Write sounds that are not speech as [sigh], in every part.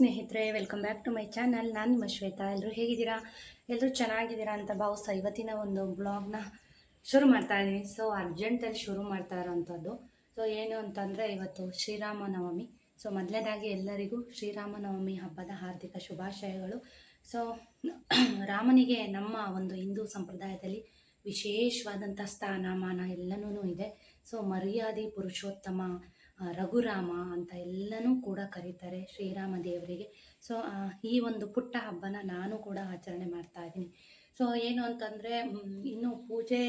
ಸ್ನೇಹಿತರೆ welcome back to my channel ನಾನು ನಿಮ್ಮ ಶ್ವೇತಾ. ಎಲ್ಲರೂ ಹೇಗಿದ್ದೀರಾ? ಎಲ್ಲರೂ ಚೆನ್ನಾಗಿದ್ದೀರಾ ಅಂತ ಭಾವಿಸ್ತಾ ಇವತ್ತಿನ ಒಂದು ಬ್ಲಾಗ್ನ ಶುರು ಮಾಡ್ತಾ ಇದ್ದೀನಿ. ಸೊ ಅರ್ಜೆಂಟಲ್ಲಿ ಶುರು ಮಾಡ್ತಾ ಇರೋವಂಥದ್ದು. ಸೊ ಏನು ಅಂತಂದರೆ, ಇವತ್ತು ಶ್ರೀರಾಮನವಮಿ ಸೊ ಮೊದಲನೇದಾಗಿ ಎಲ್ಲರಿಗೂ ಶ್ರೀರಾಮನವಮಿ ಹಬ್ಬದ ಹಾರ್ದಿಕ ಶುಭಾಶಯಗಳು. ಸೊ [clears throat] ರಾಮನಿಗೆ ನಮ್ಮ ಒಂದು ಹಿಂದೂ ಸಂಪ್ರದಾಯದಲ್ಲಿ ವಿಶೇಷವಾದಂಥ ಸ್ಥಾನಮಾನ ಎಲ್ಲನೂ ಇದೆ. ಸೊ ಮರ್ಯಾದೆ, ಪುರುಷೋತ್ತಮ ರಘುರಾಮ ಅಂತ ಎಲ್ಲನೂ ಕೂಡ ಕರೀತಾರೆ ಶ್ರೀರಾಮ ದೇವರಿಗೆ. ಸೊ ಈ ಒಂದು ಪುಟ್ಟ ಹಬ್ಬನ ನಾನು ಕೂಡ ಆಚರಣೆ ಮಾಡ್ತಾ ಇದ್ದೀನಿ. ಸೊ ಏನು ಅಂತಂದರೆ ಇನ್ನೂ ಪೂಜೆ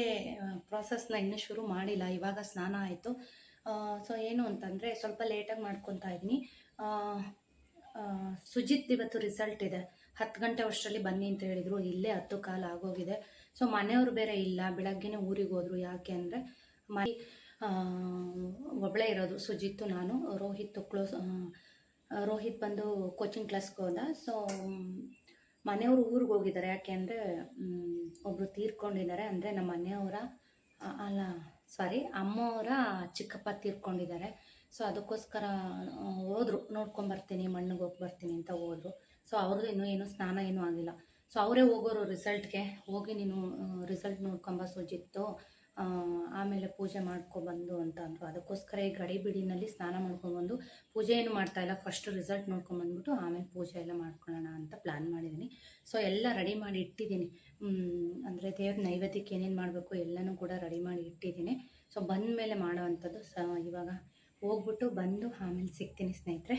ಪ್ರಾಸೆಸ್ನ ಇನ್ನೂ ಶುರು ಮಾಡಿಲ್ಲ. ಇವಾಗ ಸ್ನಾನ ಆಯಿತು. ಸೊ ಏನು ಅಂತಂದರೆ, ಸ್ವಲ್ಪ ಲೇಟಾಗಿ ಮಾಡ್ಕೊತಾ ಇದ್ದೀನಿ. ಸುಜಿತ್ ಇವತ್ತು ರಿಸಲ್ಟ್ ಇದೆ. ಹತ್ತು ಗಂಟೆ ಅಷ್ಟರಲ್ಲಿ ಬನ್ನಿ ಅಂತ ಹೇಳಿದರು. ಇಲ್ಲೇ ಹತ್ತು ಕಾಲ ಆಗೋಗಿದೆ. ಸೊ ಮನೆಯವರು ಬೇರೆ ಇಲ್ಲ. ಬೆಳಗ್ಗೆನೇ ಊರಿಗೆ ಹೋದರು ಯಾಕೆ ಅಂದರೆ, ಮನೆ ಒಬ್ಬಳೇ ಇರೋದು, ಸುಜಿತ್ತು ನಾನು. ರೋಹಿತ್ ಕ್ಲೋಸ್ ರೋಹಿತ್ ಬಂದು ಕೋಚಿಂಗ್ ಕ್ಲಾಸ್ಗೆ ಹೋದ. ಸೊ ಮನೆಯವರು ಊರಿಗೆ ಹೋಗಿದ್ದಾರೆ. ಯಾಕೆ ಅಂದರೆ ಒಬ್ಬರು ತೀರ್ಕೊಂಡಿದ್ದಾರೆ. ಅಂದರೆ ನಮ್ಮ ಮನೆಯವರ ಅಲ್ಲ ಸಾರಿ ಅಮ್ಮವರ ಚಿಕ್ಕಪ್ಪ ತೀರ್ಕೊಂಡಿದ್ದಾರೆ. ಸೊ ಅದಕ್ಕೋಸ್ಕರ ಹೋದರು. ನೋಡ್ಕೊಂಬರ್ತೀನಿ ಮಣ್ಣಿಗೆ ಹೋಗಿ ಬರ್ತೀನಿ ಅಂತ ಹೋದ್ರು. ಸೊ ಅವ್ರದ್ದು ಇನ್ನೂ ಏನೂ ಸ್ನಾನ ಏನೂ ಆಗಿಲ್ಲ. ಸೊ ಅವರೇ ಹೋಗೋರು ರಿಸಲ್ಟ್ಗೆ ಹೋಗಿ ನೀನು ರಿಸಲ್ಟ್ ನೋಡ್ಕೊಂಬ ಸುಜಿತ್ತು. ಆಮೇಲೆ ಪೂಜೆ ಮಾಡ್ಕೊಬಂದು ಅಂತ ಅಂದರು. ಅದಕ್ಕೋಸ್ಕರ ಈ ಗಡಿ ಬಿಡಿನಲ್ಲಿ ಸ್ನಾನ ಮಾಡ್ಕೊಂಡ್ಬಂದು ಪೂಜೆ ಏನು ಮಾಡ್ತಾ ಇಲ್ಲ ಫಸ್ಟ್ ರಿಸಲ್ಟ್ ನೋಡ್ಕೊಂಬಂದ್ಬಿಟ್ಟು ಆಮೇಲೆ ಪೂಜೆ ಎಲ್ಲ ಮಾಡ್ಕೊಳ್ಳೋಣ ಅಂತ ಪ್ಲ್ಯಾನ್ ಮಾಡಿದ್ದೀನಿ ಸೊ ಎಲ್ಲ ರೆಡಿ ಮಾಡಿ ಇಟ್ಟಿದ್ದೀನಿ ಅಂದರೆ ದೇವ್ರ ನೈವೇದ್ಯಕ್ಕೆ ಏನೇನು ಮಾಡಬೇಕು ಎಲ್ಲನೂ ಕೂಡ ರೆಡಿ ಮಾಡಿ ಇಟ್ಟಿದ್ದೀನಿ ಸೊ ಬಂದ ಮೇಲೆ ಮಾಡೋ ಅಂಥದ್ದು, ಸ, ಇವಾಗ ಹೋಗ್ಬಿಟ್ಟು ಬಂದು ಆಮೇಲೆ ಸಿಗ್ತೀನಿ ಸ್ನೇಹಿತರೆ.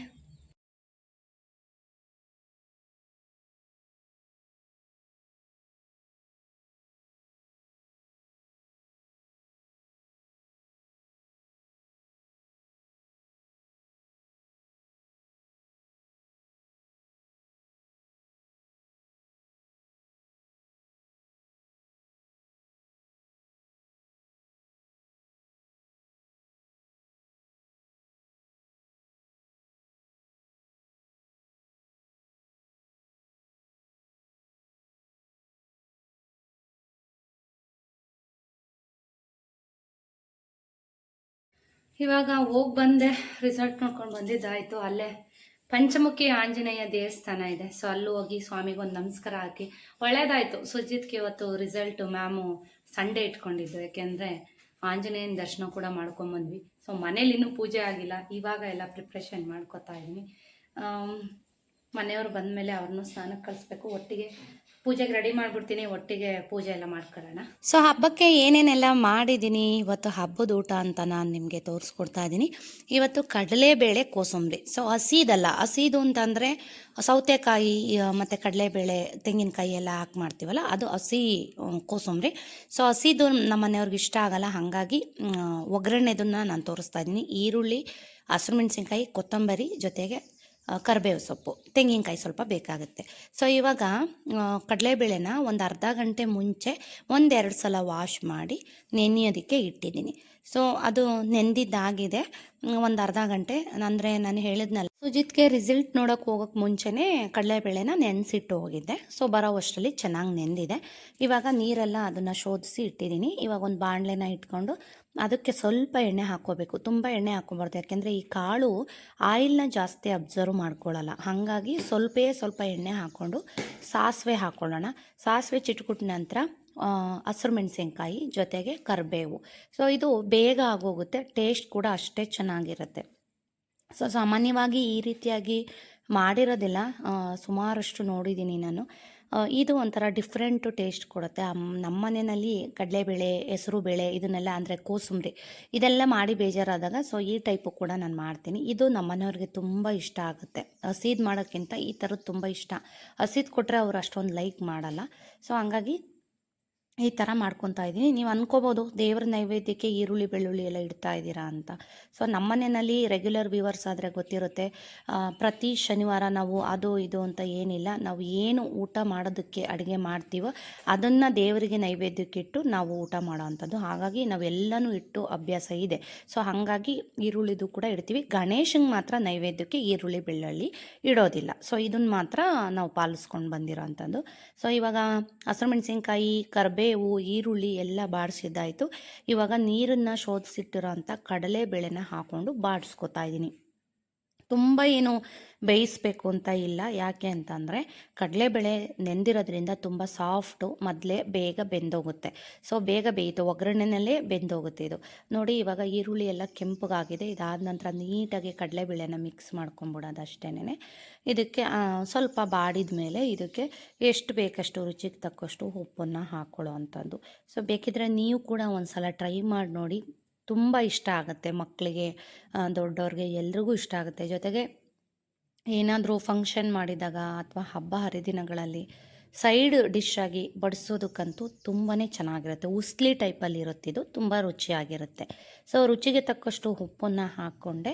ಇವಾಗ ಹೋಗಿ ಬಂದೆ ರಿಸಲ್ಟ್ ನೋಡ್ಕೊಂಡು ಬಂದಿದ್ದಾಯಿತು. ಅಲ್ಲೇ ಪಂಚಮುಖಿ ಆಂಜನೇಯ ದೇವಸ್ಥಾನ ಇದೆ. ಸೊ ಅಲ್ಲಿ ಹೋಗಿ ಸ್ವಾಮಿಗೆ ಒಂದು ನಮಸ್ಕಾರ ಹಾಕಿ. ಒಳ್ಳೇದಾಯಿತು. ಸುಜಿತ್ಗೆ ಇವತ್ತು ರಿಸಲ್ಟು ಮ್ಯಾಮು ಸಂಡೇ ಇಟ್ಕೊಂಡಿದ್ದು. ಯಾಕೆಂದರೆ ಆಂಜನೇಯನ ದರ್ಶನ ಕೂಡ ಮಾಡ್ಕೊಂಬಂದ್ವಿ ಸೊ ಮನೇಲಿ ಇನ್ನೂ ಪೂಜೆ ಆಗಿಲ್ಲ. ಇವಾಗ ಎಲ್ಲ ಪ್ರಿಪ್ರೇಷನ್ ಮಾಡ್ಕೊತಾ ಇದ್ದೀನಿ ಮನೆಯವರು ಬಂದಮೇಲೆ ಅವ್ರನ್ನೂ ಸ್ನಾನಕ್ಕೆ ಕಳಿಸ್ಬೇಕು. ಒಟ್ಟಿಗೆ ಪೂಜೆಗೆ ರೆಡಿ ಮಾಡಿಬಿಡ್ತೀನಿ, ಒಟ್ಟಿಗೆ ಪೂಜೆ ಎಲ್ಲ ಮಾಡ್ಕೊಳ್ಳೋಣ. ಸೊ ಹಬ್ಬಕ್ಕೆ ಏನೇನೆಲ್ಲ ಮಾಡಿದ್ದೀನಿ? ಇವತ್ತು ಹಬ್ಬದ ಊಟ ಅಂತ ನಾನು ನಿಮಗೆ ತೋರಿಸ್ಕೊಡ್ತಾ ಇದ್ದೀನಿ ಇವತ್ತು ಕಡಲೆಬೇಳೆ ಕೋಸಂಬರಿ. ಸೊ ಹಸಿದಲ್ಲ, ಹಸಿದು ಅಂತಂದರೆ ಸೌತೆಕಾಯಿ ಮತ್ತು ಕಡಲೆಬೇಳೆ, ತೆಂಗಿನಕಾಯಿ ಎಲ್ಲ ಹಾಕಿ ಮಾಡ್ತೀವಲ್ಲ, ಅದು ಹಸಿ ಕೋಸಂಬರಿ. ಸೊ ಹಸಿದು ನಮ್ಮ ಮನೆಯವ್ರಿಗೆ ಇಷ್ಟ ಆಗಲ್ಲ, ಹಾಗಾಗಿ ಒಗ್ಗರಣೆದನ್ನು ನಾನು ತೋರಿಸ್ತಾ ಇದ್ದೀನಿ ಈರುಳ್ಳಿ, ಹಸಿರು ಮೆಣಸಿನ್ಕಾಯಿ, ಕೊತ್ತಂಬರಿ ಜೊತೆಗೆ ಕರಿಬೇವು ಸೊಪ್ಪು. ತೆಂಗಿನಕಾಯಿ ಸ್ವಲ್ಪ ಬೇಕಾಗುತ್ತೆ. ಸೊ ಇವಾಗ ಕಡಲೆಬೇಳೆನ ಒಂದು ಅರ್ಧ ಗಂಟೆ ಮುಂಚೆ ಒಂದೆರಡು ಸಲ ವಾಶ್ ಮಾಡಿ ನೆನೆಯೋದಕ್ಕೆ ಇಟ್ಟಿದ್ದೀನಿ. ಸೊ ಅದು ನೆಂದಿದ್ದಾಗಿದೆ. ಒಂದು ಅರ್ಧ ಗಂಟೆ. ಅಂದರೆ ನಾನು ಹೇಳಿದ್ನಲ್ಲ, ಸುಜಿತ್ಗೆ ರಿಸಲ್ಟ್ ನೋಡೋಕ್ಕೆ ಹೋಗೋಕ್ಕೆ ಮುಂಚೆನೇ ಕಡಲೆಬೇಳೆನ ನೆನೆಸಿಟ್ಟು ಹೋಗಿದ್ದೆ. ಸೊ ಬರೋ ಅಷ್ಟರಲ್ಲಿ ಚೆನ್ನಾಗಿ ನೆಂದಿದೆ. ಇವಾಗ ನೀರೆಲ್ಲ ಅದನ್ನು ಶೋಧಿಸಿ ಇಟ್ಟಿದ್ದೀನಿ. ಇವಾಗ ಒಂದು ಬಾಣಲೆನ ಇಟ್ಕೊಂಡು ಅದಕ್ಕೆ ಸ್ವಲ್ಪ ಎಣ್ಣೆ ಹಾಕ್ಕೋಬೇಕು. ತುಂಬ ಎಣ್ಣೆ ಹಾಕ್ಕೊಬಾರ್ದು. ಯಾಕೆಂದರೆ ಈ ಕಾಳು ಆಯಿಲ್ನ ಜಾಸ್ತಿ ಅಬ್ಸರ್ವ್ ಮಾಡ್ಕೊಳ್ಳಲ್ಲ ಹಾಗಾಗಿ ಸ್ವಲ್ಪೇ ಸ್ವಲ್ಪ ಎಣ್ಣೆ ಹಾಕ್ಕೊಂಡು ಸಾಸಿವೆ ಹಾಕ್ಕೊಳ್ಳೋಣ. ಸಾಸಿವೆ ಚಿಟ್ಕುಟ್ಟ ನಂತರ ಹಸಿರು ಮೆಣಸಿನ್ಕಾಯಿ, ಜೊತೆಗೆ ಕರಿಬೇವು. ಸೊ ಇದು ಬೇಗ ಆಗೋಗುತ್ತೆ. ಟೇಸ್ಟ್ ಕೂಡ ಅಷ್ಟೇ ಚೆನ್ನಾಗಿರುತ್ತೆ. ಸೊ ಸಾಮಾನ್ಯವಾಗಿ ಈ ರೀತಿಯಾಗಿ ಮಾಡಿರೋದಿಲ್ಲ. ಸುಮಾರಷ್ಟು ನೋಡಿದ್ದೀನಿ ನಾನು. ಇದು ಒಂಥರ ಡಿಫ್ರೆಂಟು ಟೇಸ್ಟ್ ಕೊಡುತ್ತೆ. ನಮ್ಮ ಮನೆಯಲ್ಲಿ ಕಡಲೆಬೇಳೆ ಹೆಸರು ಬೇಳೆ ಇದನ್ನೆಲ್ಲ ಅಂದರೆ ಕೋಸಂಬರಿ ಇದೆಲ್ಲ ಮಾಡಿ ಬೇಜಾರಾದಾಗ ಸೊ ಈ ಟೈಪು ಕೂಡ ನಾನು ಮಾಡ್ತೀನಿ. ಇದು ನಮ್ಮ ಮನೆಯವ್ರಿಗೆ ತುಂಬ ಇಷ್ಟ ಆಗುತ್ತೆ. ಹಸಿದು ಮಾಡೋಕ್ಕಿಂತ ಈ ಥರದ್ದು ತುಂಬ ಇಷ್ಟ. ಹಸಿದು ಕೊಟ್ಟರೆ ಅವ್ರು ಅಷ್ಟೊಂದು ಲೈಕ್ ಮಾಡಲ್ಲ. ಸೊ ಹಂಗಾಗಿ ಈ ಥರ ಮಾಡ್ಕೊತಾ ಇದ್ದೀನಿ. ನೀವು ಅನ್ಕೋಬೋದು ದೇವ್ರ ನೈವೇದ್ಯಕ್ಕೆ ಈರುಳ್ಳಿ, ಬೆಳ್ಳುಳ್ಳಿ ಎಲ್ಲ ಇಡ್ತಾ ಇದ್ದೀರಾ ಅಂತ. ಸೊ ನಮ್ಮ ಮನೆಯಲ್ಲಿ ರೆಗ್ಯುಲರ್ ವ್ಯೂವರ್ಸ್ ಆದರೆ ಗೊತ್ತಿರುತ್ತೆ ಪ್ರತಿ ಶನಿವಾರ ನಾವು ಅದು, ಇದು ಅಂತ ಏನಿಲ್ಲ. ನಾವು ಏನು ಊಟ ಮಾಡೋದಕ್ಕೆ ಅಡುಗೆ ಮಾಡ್ತೀವೋ ಅದನ್ನು ದೇವರಿಗೆ ನೈವೇದ್ಯಕ್ಕೆ ಇಟ್ಟು ನಾವು ಊಟ ಮಾಡೋ ಅಂಥದ್ದು. ಹಾಗಾಗಿ ನಾವೆಲ್ಲನೂ ಇಟ್ಟು ಅಭ್ಯಾಸ ಇದೆ. ಸೊ ಹಾಗಾಗಿ ಈರುಳ್ಳಿದು ಕೂಡ ಇಡ್ತೀವಿ. ಗಣೇಶಂಗೆ ಮಾತ್ರ ನೈವೇದ್ಯಕ್ಕೆ ಈರುಳ್ಳಿ, ಬೆಳ್ಳುಳ್ಳಿ ಇಡೋದಿಲ್ಲ. ಸೊ ಇದನ್ನು ಮಾತ್ರ ನಾವು ಪಾಲಿಸ್ಕೊಂಡು ಬಂದಿರೋ ಅಂಥದ್ದು. ಸೊ ಇವಾಗ ಹಸಿರು ಮೆಣಸಿನ್ಕಾಯಿ ಕರ್ಬೇವು ಈರುಳ್ಳಿ ಎಲ್ಲ ಬಾಡಿಸಿದ್ದಾಯಿತು ಇವಾಗ ನೀರನ್ನು ಶೋಧಿಸಿಟ್ಟಿರೋ ಅಂಥ ಕಡಲೆ ಬೇಳೆನ ಹಾಕ್ಕೊಂಡು ಬಾಡಿಸ್ಕೊತಾ ಇದ್ದೀನಿ ತುಂಬ ಏನು ಬೇಯಿಸ್ಬೇಕು ಅಂತ ಇಲ್ಲ. ಯಾಕೆ ಅಂತಂದರೆ ಕಡಲೆಬೇಳೆ ನೆಂದಿರೋದ್ರಿಂದ ತುಂಬ ಸಾಫ್ಟು, ಮೊದಲೇ ಬೇಗ ಬೆಂದೋಗುತ್ತೆ. ಸೊ ಬೇಗ ಬೇಯಿತು, ಒಗ್ಗರಣೆನಲ್ಲೇ ಬೆಂದೋಗುತ್ತೆ ಇದು. ನೋಡಿ, ಇವಾಗ ಈರುಳ್ಳಿ ಎಲ್ಲ ಕೆಂಪಗಾಗಿದೆ. ಇದಾದ ನಂತರ ನೀಟಾಗಿ ಕಡಲೆಬೇಳೆನ ಮಿಕ್ಸ್ ಮಾಡ್ಕೊಂಬಿಡೋದು ಅಷ್ಟೇನೆ ಇದಕ್ಕೆ ಸ್ವಲ್ಪ ಬಾಡಿದ ಮೇಲೆ ಇದಕ್ಕೆ ಎಷ್ಟು ಬೇಕಷ್ಟು ರುಚಿಗೆ ತಕ್ಕಷ್ಟು ಉಪ್ಪನ್ನು ಹಾಕ್ಕೊಳ್ಳೋ ಅಂಥದ್ದು ಸೊ ಬೇಕಿದ್ರೆ ನೀವು ಕೂಡ ಒಂದು ಸಲ ಟ್ರೈ ಮಾಡಿ ನೋಡಿ. ತುಂಬ ಇಷ್ಟ ಆಗುತ್ತೆ ಮಕ್ಕಳಿಗೆ ದೊಡ್ಡವ್ರಿಗೆ ಎಲ್ರಿಗೂ ಇಷ್ಟ ಆಗುತ್ತೆ. ಜೊತೆಗೆ ಏನಾದರೂ ಫಂಕ್ಷನ್ ಮಾಡಿದಾಗ ಅಥವಾ ಹಬ್ಬ ಹರಿದಿನಗಳಲ್ಲಿ ಸೈಡ್ ಡಿಶ್ ಆಗಿ ಬಡಿಸೋದಕ್ಕಂತೂ ತುಂಬಾ ಚೆನ್ನಾಗಿರುತ್ತೆ. ಉಸ್ಲಿ ಟೈಪಲ್ಲಿ ಇರುತ್ತೆ ಇದು ತುಂಬ ರುಚಿಯಾಗಿರುತ್ತೆ. ಸೊ ರುಚಿಗೆ ತಕ್ಕಷ್ಟು ಉಪ್ಪನ್ನು ಹಾಕ್ಕೊಂಡೆ.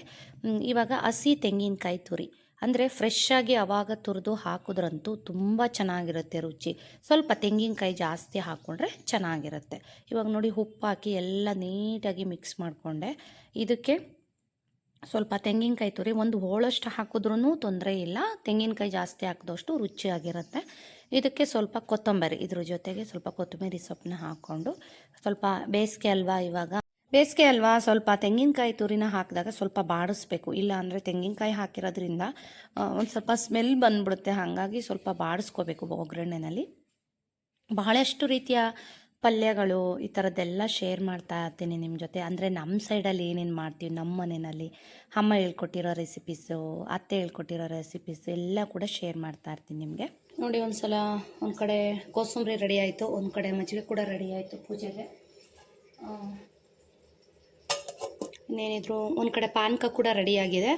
ಇವಾಗ ಹಸಿ ತೆಂಗಿನಕಾಯಿ ತುರಿ. ಅಂದರೆ ಫ್ರೆಶ್ ಆಗಿ ಅವಾಗ ತುರಿದು ಹಾಕಿದ್ರಂತೂ ತುಂಬ ಚೆನ್ನಾಗಿರುತ್ತೆ ರುಚಿ. ಸ್ವಲ್ಪ ತೆಂಗಿನಕಾಯಿ ಜಾಸ್ತಿ ಹಾಕ್ಕೊಂಡ್ರೆ ಚೆನ್ನಾಗಿರುತ್ತೆ. ಇವಾಗ ನೋಡಿ ಉಪ್ಪು ಹಾಕಿ ಎಲ್ಲ ನೀಟಾಗಿ ಮಿಕ್ಸ್ ಮಾಡಿಕೊಂಡೆ. ಇದಕ್ಕೆ ಸ್ವಲ್ಪ ತೆಂಗಿನಕಾಯಿ ತುರಿ, ಒಂದು ಹೋಳಷ್ಟು ಹಾಕಿದ್ರೂ ತೊಂದರೆ ಇಲ್ಲ. ತೆಂಗಿನಕಾಯಿ ಜಾಸ್ತಿ ಹಾಕಿದಷ್ಟು ರುಚಿಯಾಗಿರುತ್ತೆ. ಇದಕ್ಕೆ ಸ್ವಲ್ಪ ಕೊತ್ತಂಬರಿ, ಇದ್ರ ಜೊತೆಗೆ ಸ್ವಲ್ಪ ಕೊತ್ತಂಬರಿ ಸೊಪ್ಪನ್ನ ಹಾಕ್ಕೊಂಡು ಸ್ವಲ್ಪ ಬೇಸಿಗೆ ಅಲ್ವಾ ಇವಾಗ? ಬೇಸಿಗೆ ಅಲ್ವಾ, ಸ್ವಲ್ಪ ತೆಂಗಿನಕಾಯಿ ತುರಿನ ಹಾಕಿದಾಗ ಸ್ವಲ್ಪ ಬಾಡಿಸ್ಬೇಕು. ಇಲ್ಲ ಅಂದರೆ ತೆಂಗಿನಕಾಯಿ ಹಾಕಿರೋದ್ರಿಂದ ಒಂದು ಸ್ವಲ್ಪ ಸ್ಮೆಲ್ ಬಂದ್ಬಿಡುತ್ತೆ. ಹಾಗಾಗಿ ಸ್ವಲ್ಪ ಬಾಡಿಸ್ಕೋಬೇಕು ಒಗ್ಗರಣೆನಲ್ಲಿ. ಬಹಳಷ್ಟು ರೀತಿಯ ಪಲ್ಯಗಳು ಈ ಥರದ್ದೆಲ್ಲ ಶೇರ್ ಮಾಡ್ತಾ ಇರ್ತೀನಿ ನಿಮ್ಮ ಜೊತೆ. ಅಂದರೆ ನಮ್ಮ ಸೈಡಲ್ಲಿ ಏನೇನು ಮಾಡ್ತೀವಿ ನಮ್ಮ ಮನೆಯಲ್ಲಿ ಅಮ್ಮ ಹೇಳ್ಕೊಟ್ಟಿರೋ ರೆಸಿಪೀಸು ಅತ್ತೆ ಹೇಳ್ಕೊಟ್ಟಿರೋ ರೆಸಿಪೀಸ್ ಎಲ್ಲ ಕೂಡ ಶೇರ್ ಮಾಡ್ತಾ ಇರ್ತೀನಿ ನಿಮಗೆ. ನೋಡಿ ಒಂದು ಸಲ ಒಂದು ಕಡೆ ಕೋಸಂಬರಿ ರೆಡಿ ಆಯಿತು, ಒಂದು ಕಡೆ ಮಜ್ಜಿಗೆ ಕೂಡ ರೆಡಿ ಆಯಿತು ಪೂಜೆಗೆ. ಇನ್ನೇನಿದ್ರು ಒಂದು ಕಡೆ ಪಾನಕ ಕೂಡ ರೆಡಿಯಾಗಿದೆ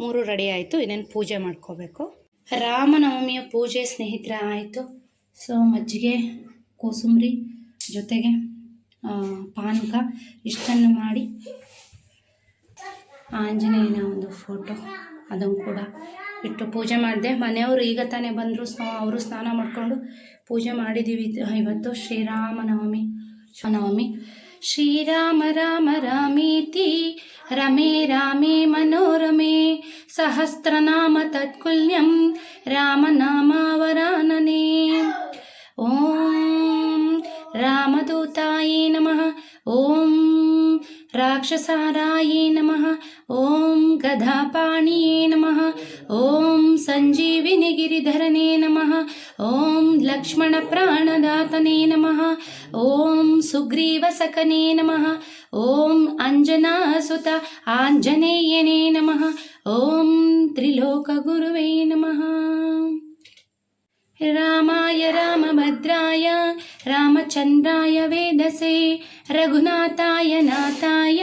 ಮೂರು ರೆಡಿ ಆಯಿತು. ಇನ್ನೇನು ಪೂಜೆ ಮಾಡ್ಕೋಬೇಕು. ರಾಮನವಮಿಯ ಪೂಜೆ ಸ್ನೇಹಿತರ ಆಯಿತು. ಸೊ ಮಜ್ಜಿಗೆ, ಕೋಸಂಬರಿ ಜೊತೆಗೆ ಪಾನಕ ಇಷ್ಟನ್ನು ಮಾಡಿ. ಆಂಜನೇಯನ ಒಂದು ಫೋಟೋ ಅದನ್ನು ಕೂಡ ಇಟ್ಟು ಪೂಜೆ ಮಾಡಿದೆ. ಮನೆಯವರು ಈಗ ತಾನೇ ಬಂದರು. ಸ್ನಾ ಅವರು ಸ್ನಾನ ಮಾಡಿಕೊಂಡು ಪೂಜೆ ಮಾಡಿದ್ದೀವಿ ಇವತ್ತು ಶ್ರೀರಾಮನವಮಿ ನವಮಿ श्रीराम राम रामेति रमे रामे मनोरमे सहस्रनाम तत्कुल्यं रामनामावरानने। ॐ रामदूताय नमः ॐ राक्षसाराय नमः ॐ गधापाणिये नमः। ॐ सञ्जीविनिगिरिधरने नमः। ॐ लक्ष्मणप्राणदातने नमः। ॐ सुग्रीवसकने नमः। ॐ अञ्जनासुत आञ्जनेयने नमः। ॐ त्रिलोकगुरुवे नमः। रामाय रामभद्राय रामचन्द्राय वेदसे रघुनाथाय नाताय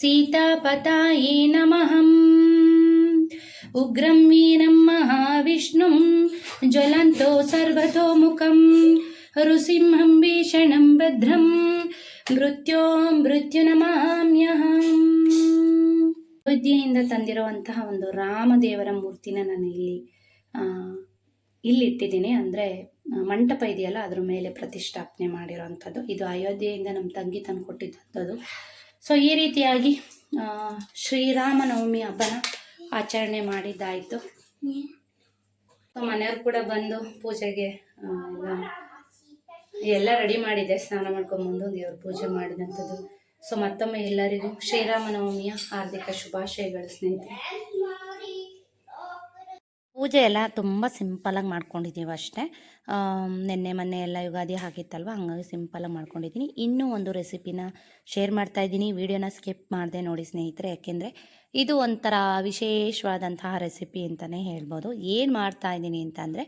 ಸೀತಾಪತಾಯೇ ನಮಃ ಉಗ್ರಂ ವೀರಂ ಮಹಾವಿಷ್ಣುಂ ಜ್ವಲಂತೋ ಸರ್ವತೋಮುಖಂ ಋಸಿಂಹಂ ಭೀಷಣಂ ಭದ್ರಂ ಮೃತ್ಯೋ ಮೃತ್ಯುನಮಾಮ್ಯಹಂ ಅಯೋಧ್ಯೆಯಿಂದ ತಂದಿರುವಂತಹ ಒಂದು ರಾಮದೇವರ ಮೂರ್ತಿನ ನಾನು ಇಲ್ಲಿ ಇಲ್ಲಿಟ್ಟಿದ್ದೀನಿ. ಅಂದರೆ ಮಂಟಪ ಇದೆಯಲ್ಲ, ಅದ್ರ ಮೇಲೆ ಪ್ರತಿಷ್ಠಾಪನೆ ಮಾಡಿರೋವಂಥದ್ದು. ಇದು ಅಯೋಧ್ಯೆಯಿಂದ ನಮ್ಮ ತಂಗಿ ತಂದು ಕೊಟ್ಟಿದ್ದಂಥದ್ದು. ಸೊ ಈ ರೀತಿಯಾಗಿ ಶ್ರೀರಾಮನವಮಿ ಹಬ್ಬನ ಆಚರಣೆ ಮಾಡಿದ್ದಾಯಿತು. ಸೊ ಮನೆಯವ್ರು ಕೂಡ ಬಂದು ಪೂಜೆಗೆ ಎಲ್ಲ ಎಲ್ಲ ರೆಡಿ ಮಾಡಿದೆ. ಸ್ನಾನ ಮಾಡ್ಕೊಂಬಂದು ದೇವ್ರ ಪೂಜೆ ಮಾಡಿದಂಥದ್ದು. ಸೊ ಮತ್ತೊಮ್ಮೆ ಎಲ್ಲರಿಗೂ ಶ್ರೀರಾಮನವಮಿಯ ಹಾರ್ದಿಕ ಶುಭಾಶಯಗಳು ಸ್ನೇಹಿತರೆ. ಪೂಜೆ ಎಲ್ಲ ತುಂಬ ಸಿಂಪಲಾಗಿ ಮಾಡ್ಕೊಂಡಿದ್ದೀವಿ ಅಷ್ಟೇ. ನಿನ್ನೆ, ಮೊನ್ನೆ ಎಲ್ಲ ಯುಗಾದಿ ಹಾಕಿತ್ತಲ್ವ ಹಂಗಾಗಿ ಸಿಂಪಲಾಗಿ ಮಾಡ್ಕೊಂಡಿದ್ದೀನಿ ಇನ್ನೂ ಒಂದು ರೆಸಿಪಿನ ಶೇರ್ ಮಾಡ್ತಾ ಇದ್ದೀನಿ. ವಿಡಿಯೋನ ಸ್ಕಿಪ್ ಮಾಡಿದೆ ನೋಡಿ ಸ್ನೇಹಿತರೆ. ಯಾಕೆಂದರೆ ಇದು ಒಂಥರ ವಿಶೇಷವಾದಂತಹ ರೆಸಿಪಿ ಅಂತಲೇ ಹೇಳ್ಬೋದು. ಏನು ಮಾಡ್ತಾ ಇದ್ದೀನಿ ಅಂತಂದರೆ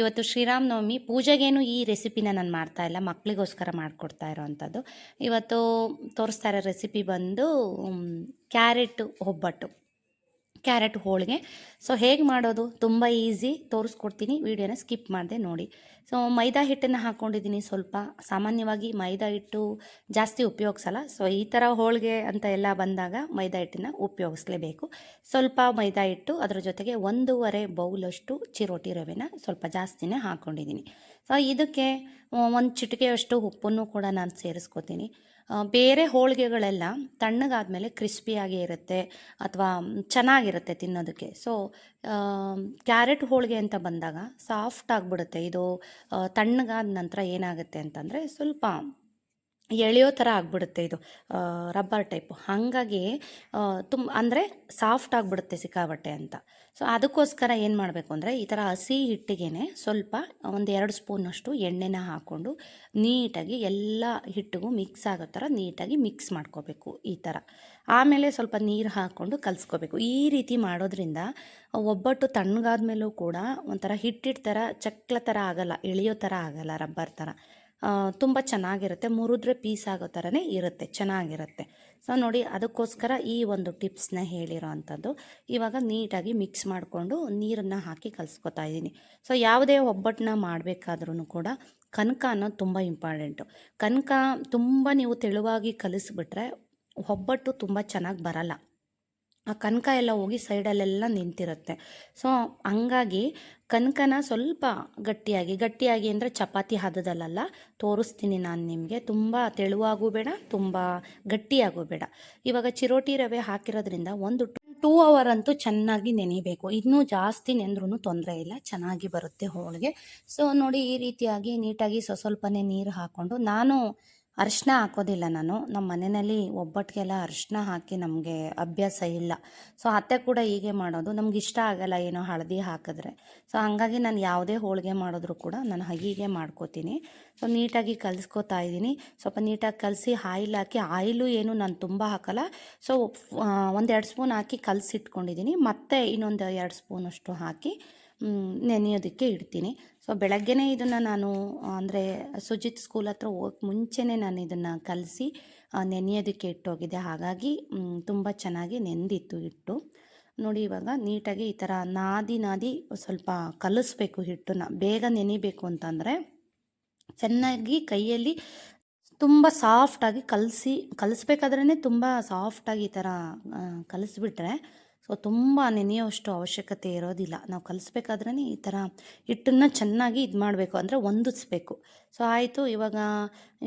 ಇವತ್ತು ಶ್ರೀರಾಮನವಮಿ, ಪೂಜೆಗೇನು ಈ ರೆಸಿಪಿನ ನಾನು ಮಾಡ್ತಾ ಇಲ್ಲ. ಮಕ್ಕಳಿಗೋಸ್ಕರ ಮಾಡಿಕೊಡ್ತಾ ಇರೋವಂಥದ್ದು. ಇವತ್ತು ತೋರಿಸ್ತಾ ಇರೋ ರೆಸಿಪಿ ಬಂದು ಕ್ಯಾರೆಟ್ ಒಬ್ಬಟ್ಟು. ಕ್ಯಾರೆಟ್ ಹೋಳಿಗೆ. ಸೊ ಹೇಗೆ ಮಾಡೋದು? ತುಂಬ ಈಸಿ ತೋರಿಸ್ಕೊಡ್ತೀನಿ. ವಿಡಿಯೋನ ಸ್ಕಿಪ್ ಮಾಡಿದೆ ನೋಡಿ. ಸೊ ಮೈದಾ ಹಿಟ್ಟನ್ನು ಹಾಕ್ಕೊಂಡಿದ್ದೀನಿ ಸ್ವಲ್ಪ. ಸಾಮಾನ್ಯವಾಗಿ ಮೈದಾ ಹಿಟ್ಟು ಜಾಸ್ತಿ ಉಪಯೋಗಿಸಲ್ಲ. ಸೊ ಈ ಥರ ಹೋಳಿಗೆ ಅಂತ ಎಲ್ಲ ಬಂದಾಗ ಮೈದಾ ಹಿಟ್ಟನ್ನು ಉಪಯೋಗಿಸ್ಲೇಬೇಕು. ಸ್ವಲ್ಪ ಮೈದಾ ಹಿಟ್ಟು, ಅದರ ಜೊತೆಗೆ ಒಂದೂವರೆ ಬೌಲಷ್ಟು ಚಿರೋಟಿ ರವೆನ ಸ್ವಲ್ಪ ಜಾಸ್ತಿನೇ ಹಾಕ್ಕೊಂಡಿದ್ದೀನಿ ಸೊ ಇದಕ್ಕೆ, ಒಂದು ಚಿಟಿಕೆಯಷ್ಟು ಉಪ್ಪನ್ನು ಕೂಡ ನಾನು ಸೇರಿಸ್ಕೊತೀನಿ. ಬೇರೆ ಹೋಳಿಗೆಗಳೆಲ್ಲ ತಣ್ಣಗಾದ್ಮೇಲೆ ಕ್ರಿಸ್ಪಿಯಾಗಿ ಇರುತ್ತೆ ಅಥವಾ ಚೆನ್ನಾಗಿರುತ್ತೆ ತಿನ್ನೋದಕ್ಕೆ. ಸೊ ಕ್ಯಾರೆಟ್ ಹೋಳಿಗೆ ಅಂತ ಬಂದಾಗ ಸಾಫ್ಟ್ ಆಗಿಬಿಡುತ್ತೆ. ಇದು ತಣ್ಣಗಾದ ನಂತರ ಏನಾಗುತ್ತೆ ಅಂತಂದರೆ ಸ್ವಲ್ಪ ಎಳೆಯೋ ಥರ ಆಗಿಬಿಡುತ್ತೆ ಇದು ರಬ್ಬರ್ ಟೈಪು. ಹಾಗಾಗಿ ತುಂಬ ಅಂದರೆ ಸಾಫ್ಟ್ ಆಗಿಬಿಡುತ್ತೆ ಸಿಕ್ಕಾಬಟ್ಟೆ ಅಂತ. ಸೊ ಅದಕ್ಕೋಸ್ಕರ ಏನು ಮಾಡಬೇಕು ಅಂದರೆ ಈ ಥರ ಹಸಿ ಹಿಟ್ಟಿಗೆ ಸ್ವಲ್ಪ ಒಂದು ಎರಡು ಸ್ಪೂನಷ್ಟು ಎಣ್ಣೆನ ಹಾಕ್ಕೊಂಡು ನೀಟಾಗಿ ಎಲ್ಲ ಹಿಟ್ಟಿಗೂ ಮಿಕ್ಸ್ ಆಗೋ ಥರ ನೀಟಾಗಿ ಮಿಕ್ಸ್ ಮಾಡ್ಕೋಬೇಕು ಈ ಥರ ಆಮೇಲೆ ಸ್ವಲ್ಪ ನೀರು ಹಾಕ್ಕೊಂಡು ಕಲಿಸ್ಕೋಬೇಕು. ಈ ರೀತಿ ಮಾಡೋದ್ರಿಂದ ಒಬ್ಬಟ್ಟು ತಣ್ಣಗಾದ ಮೇಲೂ ಕೂಡ ಒಂಥರ ಹಿಟ್ಟಿಟ್ಟು ಥರ ಚಕ್ಲ ಥರ ಆಗಲ್ಲ, ಎಳೆಯೋ ಥರ ಆಗಲ್ಲ, ರಬ್ಬರ್ ಥರ ತುಂಬ ಚೆನ್ನಾಗಿರುತ್ತೆ, ಮುರಿದ್ರೆ ಪೀಸ್ ಆಗೋ ಥರನೇ ಇರುತ್ತೆ, ಚೆನ್ನಾಗಿರುತ್ತೆ. ಸೊ ನೋಡಿ, ಅದಕ್ಕೋಸ್ಕರ ಈ ಒಂದು ಟಿಪ್ಸ್ನ ಹೇಳಿರೋ ಅಂಥದ್ದು ಇವಾಗ ನೀಟಾಗಿ ಮಿಕ್ಸ್ ಮಾಡಿಕೊಂಡು ನೀರನ್ನು ಹಾಕಿ ಕಲಿಸ್ಕೊತಾ ಇದ್ದೀನಿ. ಸೊ ಯಾವುದೇ ಒಬ್ಬಟ್ಟನ್ನ ಮಾಡಬೇಕಾದ್ರೂ ಕೂಡ ಕನಕ ಅನ್ನೋದು ತುಂಬ ಇಂಪಾರ್ಟೆಂಟು ಕನಕ ತುಂಬ ನೀವು ತೆಳುವಾಗಿ ಕಲಿಸ್ಬಿಟ್ರೆ ಒಬ್ಬಟ್ಟು ತುಂಬ ಚೆನ್ನಾಗಿ ಬರಲ್ಲ. ಆ ಕನಕ ಎಲ್ಲ ಹೋಗಿ ಸೈಡಲ್ಲೆಲ್ಲ ನಿಂತಿರುತ್ತೆ. ಸೊ ಹಂಗಾಗಿ ಕನಕನ ಸ್ವಲ್ಪ ಗಟ್ಟಿಯಾಗಿ ಗಟ್ಟಿಯಾಗಿ ಅಂದರೆ ಚಪಾತಿ ಹದದಲ್ಲ ತೋರಿಸ್ತೀನಿ ನಾನು ನಿಮಗೆ. ತುಂಬ ತೆಳುವಾಗೂ ಬೇಡ, ತುಂಬ ಗಟ್ಟಿಯಾಗೂ ಬೇಡ. ಇವಾಗ ಚಿರೋಟಿ ರವೆ ಹಾಕಿರೋದ್ರಿಂದ ಒಂದು ಟೂ ಅವರ್ ಅಂತೂ ಚೆನ್ನಾಗಿ ನೆನೆಯಬೇಕು ಇನ್ನೂ ಜಾಸ್ತಿ ನೆಂದ್ರೂ ತೊಂದರೆ ಇಲ್ಲ, ಚೆನ್ನಾಗಿ ಬರುತ್ತೆ ಹೋಳಿಗೆ. ಸೊ ನೋಡಿ ಈ ರೀತಿಯಾಗಿ ನೀಟಾಗಿ ಸ್ವಸ್ವಲ್ಪನೇ ನೀರು ಹಾಕ್ಕೊಂಡು ನಾನು ಅರಿಶಿನ ಹಾಕೋದಿಲ್ಲ ನಾನು. ನಮ್ಮ ಮನೆಯಲ್ಲಿ ಒಬ್ಬಟ್ಟಿಗೆಲ್ಲ ಅರಿಶಿನ ಹಾಕಿ ನಮಗೆ ಅಭ್ಯಾಸ ಇಲ್ಲ. ಸೊ ಅತ್ತೆ ಕೂಡ ಹೀಗೆ ಮಾಡೋದು. ನಮ್ಗೆ ಇಷ್ಟ ಆಗಲ್ಲ ಏನೋ ಹಳದಿ ಹಾಕಿದ್ರೆ. ಸೊ ಹಂಗಾಗಿ ನಾನು ಯಾವುದೇ ಹೋಳಿಗೆ ಮಾಡಿದ್ರು ಕೂಡ ನಾನು ಹೀಗೆ ಮಾಡ್ಕೋತೀನಿ. ಸೊ ನೀಟಾಗಿ ಕಲಿಸ್ಕೋತಾ ಇದ್ದೀನಿ. ಸ್ವಲ್ಪ ನೀಟಾಗಿ ಕಲಸಿ ಆಯಿಲ್ ಹಾಕಿ, ಆಯಿಲು ಏನು ನಾನು ತುಂಬ ಹಾಕಲ್ಲ. ಸೊ ಒಂದೆರಡು ಸ್ಪೂನ್ ಹಾಕಿ ಕಲಸಿಟ್ಕೊಂಡಿದ್ದೀನಿ. ಮತ್ತೆ ಇನ್ನೊಂದು ಎರಡು ಸ್ಪೂನಷ್ಟು ಹಾಕಿ ನೆನೆಯೋದಕ್ಕೆ ಇಡ್ತೀನಿ. ಸೊ ಬೆಳಗ್ಗೆನೇ ಇದನ್ನು ನಾನು ಅಂದರೆ ಸುಜಿತ್ ಸ್ಕೂಲ್ ಹತ್ರ ಹೋಗಕ್ಕೆ ಮುಂಚೆನೇ ನಾನು ಇದನ್ನು ಕಲಸಿ ನೆನೆಯೋದಕ್ಕೆ ಇಟ್ಟೋಗಿದ್ದೆ. ಹಾಗಾಗಿ ತುಂಬ ಚೆನ್ನಾಗಿ ನೆಂದಿತ್ತು ಹಿಟ್ಟು. ನೋಡಿ ಇವಾಗ ನೀಟಾಗಿ ಈ ಥರ ನಾದಿ ನಾದಿ ಸ್ವಲ್ಪ ಕಲಿಸ್ಬೇಕು ಹಿಟ್ಟನ್ನ. ಬೇಗ ನೆನಿಬೇಕು ಅಂತಂದರೆ ಚೆನ್ನಾಗಿ ಕೈಯಲ್ಲಿ ತುಂಬ ಸಾಫ್ಟಾಗಿ ಕಲಸಿ ಕಲಿಸ್ಬೇಕಾದ್ರೇ ತುಂಬ ಸಾಫ್ಟಾಗಿ ಈ ಥರ ಕಲಿಸ್ಬಿಟ್ರೆ ಸೊ ತುಂಬ ನೆನೆಯೋಷ್ಟು ಅವಶ್ಯಕತೆ ಇರೋದಿಲ್ಲ. ನಾವು ಕಲಿಸ್ಬೇಕಾದ್ರೆ ಈ ಥರ ಹಿಟ್ಟನ್ನು ಚೆನ್ನಾಗಿ ಇದು ಮಾಡಬೇಕು ಅಂದರೆ ಹೊಂದಿಸ್ಬೇಕು ಸೊ ಆಯಿತು, ಇವಾಗ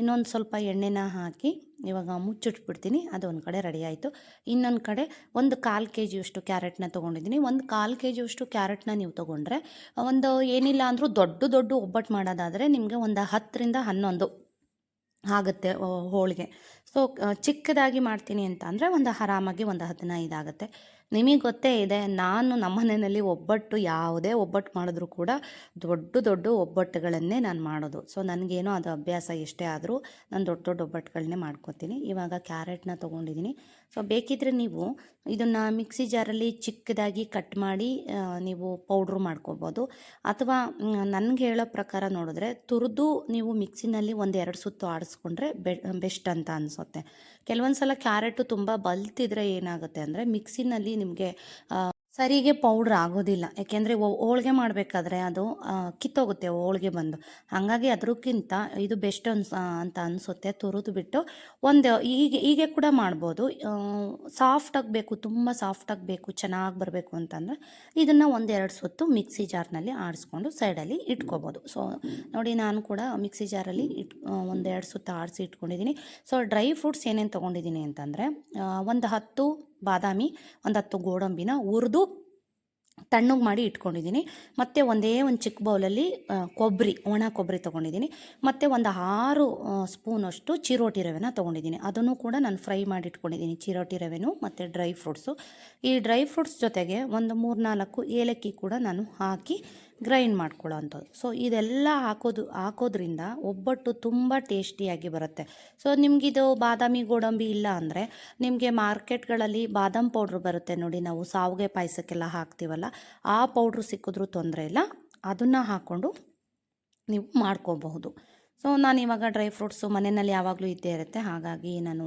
ಇನ್ನೊಂದು ಸ್ವಲ್ಪ ಎಣ್ಣೆನ ಹಾಕಿ ಇವಾಗ ಮುಚ್ಚಿಟ್ಬಿಡ್ತೀನಿ. ಅದು ಒಂದು ಕಡೆ ರೆಡಿ ಆಯಿತು. ಇನ್ನೊಂದು ಕಡೆ ಒಂದು ಕಾಲು ಕೆ ಜಿಯಷ್ಟು ಕ್ಯಾರೆಟ್ನ ತೊಗೊಂಡಿದ್ದೀನಿ. ಒಂದು ಕಾಲು ಕೆ ಜಿಯಷ್ಟು ಕ್ಯಾರೆಟ್ನ ನೀವು ತೊಗೊಂಡ್ರೆ ಒಂದು ಏನಿಲ್ಲ ಅಂದರೂ ದೊಡ್ಡ ದೊಡ್ಡ ಒಬ್ಬಟ್ಟು ಮಾಡೋದಾದರೆ ನಿಮಗೆ ಒಂದು ಹತ್ತರಿಂದ ಹನ್ನೊಂದು ಆಗುತ್ತೆ ಹೋಳಿಗೆ. ಸೊ ಚಿಕ್ಕದಾಗಿ ಮಾಡ್ತೀನಿ ಅಂತ ಅಂದರೆ ಒಂದು ಆರಾಮಾಗಿ ಒಂದು ಹದಿನೈದು ಆಗುತ್ತೆ ನಿಮಗೆ ಗೊತ್ತೇ ಇದೆ, ನಾನು ನಮ್ಮ ಮನೆಯಲ್ಲಿ ಒಬ್ಬಟ್ಟು ಯಾವುದೇ ಒಬ್ಬಟ್ಟು ಮಾಡಿದ್ರೂ ಕೂಡ ದೊಡ್ಡ ದೊಡ್ಡ ಒಬ್ಬಟ್ಟುಗಳನ್ನೇ ನಾನು ಮಾಡೋದು. ಸೊ ನನಗೇನೋ ಅದು ಅಭ್ಯಾಸ ಎಷ್ಟೇ ಆದರೂ ನಾನು ದೊಡ್ಡ ದೊಡ್ಡ ಒಬ್ಬಟ್ಟುಗಳನ್ನೇ ಮಾಡ್ಕೊತೀನಿ. ಇವಾಗ ಕ್ಯಾರೆಟ್ನ ತೊಗೊಂಡಿದ್ದೀನಿ ಸೊ ಬೇಕಿದ್ರೆ ನೀವು ಇದನ್ನು ಮಿಕ್ಸಿ ಜಾರಲ್ಲಿ ಚಿಕ್ಕದಾಗಿ ಕಟ್ ಮಾಡಿ ನೀವು ಪೌಡ್ರ್ ಮಾಡ್ಕೊಬೋದು. ಅಥವಾ ನನಗೆ ಹೇಳೋ ಪ್ರಕಾರ ನೋಡಿದ್ರೆ ತುರಿದು ನೀವು ಮಿಕ್ಸಿನಲ್ಲಿ ಒಂದು ಎರಡು ಸುತ್ತು ಆಡಿಸ್ಕೊಂಡ್ರೆ ಬೆಸ್ಟ್ ಅಂತ ಅನಿಸುತ್ತೆ ಕೆಲವೊಂದು ಸಲ ಕ್ಯಾರೆಟು ತುಂಬ ಬಲ್ತಿದ್ರೆ ಏನಾಗುತ್ತೆ ಅಂದರೆ ಮಿಕ್ಸಿನಲ್ಲಿ ನಿಮಗೆ ಸರಿಗೆ ಪೌಡ್ರ್ ಆಗೋದಿಲ್ಲ. ಯಾಕೆಂದರೆ ಹೋಳಿಗೆ ಮಾಡಬೇಕಾದ್ರೆ ಅದು ಕಿತ್ತೋಗುತ್ತೆ ಹೋಳಿಗೆ ಬಂದು. ಹಾಗಾಗಿ ಅದಕ್ಕಿಂತ ಇದು ಬೆಸ್ಟ್ ಅನ್ಸ ಅಂತ ಅನಿಸುತ್ತೆ ತುರಿದು ಬಿಟ್ಟು ಒಂದು, ಹೀಗೆ ಹೀಗೆ ಕೂಡ ಮಾಡ್ಬೋದು. ಸಾಫ್ಟಾಗಿ ಬೇಕು, ತುಂಬ ಸಾಫ್ಟಾಗಿ ಬೇಕು, ಚೆನ್ನಾಗಿ ಬರಬೇಕು ಅಂತಂದರೆ ಇದನ್ನು ಒಂದೆರಡು ಸುತ್ತು ಮಿಕ್ಸಿ ಜಾರ್ನಲ್ಲಿ ಆಡಿಸ್ಕೊಂಡು ಸೈಡಲ್ಲಿ ಇಟ್ಕೋಬೋದು. ಸೊ ನೋಡಿ ನಾನು ಕೂಡ ಮಿಕ್ಸಿ ಜಾರಲ್ಲಿ ಇಟ್ ಒಂದೆರಡು ಸುತ್ತು ಆಡಿಸಿ ಇಟ್ಕೊಂಡಿದ್ದೀನಿ ಸೊ ಡ್ರೈ ಫ್ರೂಟ್ಸ್ ಏನೇನು ತೊಗೊಂಡಿದ್ದೀನಿ ಅಂತಂದರೆ ಒಂದು ಹತ್ತು ಬಾದಾಮಿ, ಒಂದು ಹತ್ತು ಗೋಡಂಬಿನ ಹುರಿದು ತಣ್ಣಗೆ ಮಾಡಿ ಇಟ್ಕೊಂಡಿದ್ದೀನಿ ಮತ್ತು ಒಂದೇ ಒಂದು ಚಿಕ್ಕ ಬೌಲಲ್ಲಿ ಕೊಬ್ಬರಿ ಒಣ ಕೊಬ್ಬರಿ ತೊಗೊಂಡಿದ್ದೀನಿ ಮತ್ತು ಒಂದು ಆರು ಸ್ಪೂನಷ್ಟು ಚಿರೋಟಿ ರವೆನ ತೊಗೊಂಡಿದ್ದೀನಿ ಅದನ್ನು ಕೂಡ ನಾನು ಫ್ರೈ ಮಾಡಿ ಇಟ್ಕೊಂಡಿದ್ದೀನಿ ಚಿರೋಟಿ ರವೆನು ಮತ್ತು ಡ್ರೈ ಫ್ರೂಟ್ಸು ಈ ಡ್ರೈ ಫ್ರೂಟ್ಸ್ ಜೊತೆಗೆ ಒಂದು ಮೂರು ನಾಲ್ಕು ಏಲಕ್ಕಿ ಕೂಡ ನಾನು ಹಾಕಿ ಗ್ರೈಂಡ್ ಮಾಡ್ಕೊಳ್ಳೋ ಅಂಥದ್ದು ಸೊ, ಇದೆಲ್ಲ ಹಾಕೋದು, ಹಾಕೋದ್ರಿಂದ ಒಬ್ಬಟ್ಟು ತುಂಬ ಟೇಸ್ಟಿಯಾಗಿ ಬರುತ್ತೆ. ಸೊ, ನಿಮಗಿದು ಬಾದಾಮಿ ಗೋಡಂಬಿ ಇಲ್ಲ ಅಂದರೆ ನಿಮಗೆ ಮಾರ್ಕೆಟ್ಗಳಲ್ಲಿ ಬಾದಾಮ್ ಪೌಡ್ರ್ ಬರುತ್ತೆ ನೋಡಿ, ನಾವು ಸಾವಿಗೆ ಪಾಯಸಕ್ಕೆಲ್ಲ ಹಾಕ್ತೀವಲ್ಲ, ಆ ಪೌಡ್ರ್ ಸಿಕ್ಕಿದ್ರೂ ತೊಂದರೆ ಇಲ್ಲ. ಅದನ್ನು ಹಾಕ್ಕೊಂಡು ನೀವು ಮಾಡ್ಕೋಬಹುದು. ಸೊ ನಾನು ಇವಾಗ ಡ್ರೈ ಫ್ರೂಟ್ಸು ಮನೆಯಲ್ಲಿ ಯಾವಾಗಲೂ ಇದ್ದೇ ಇರುತ್ತೆ, ಹಾಗಾಗಿ ನಾನು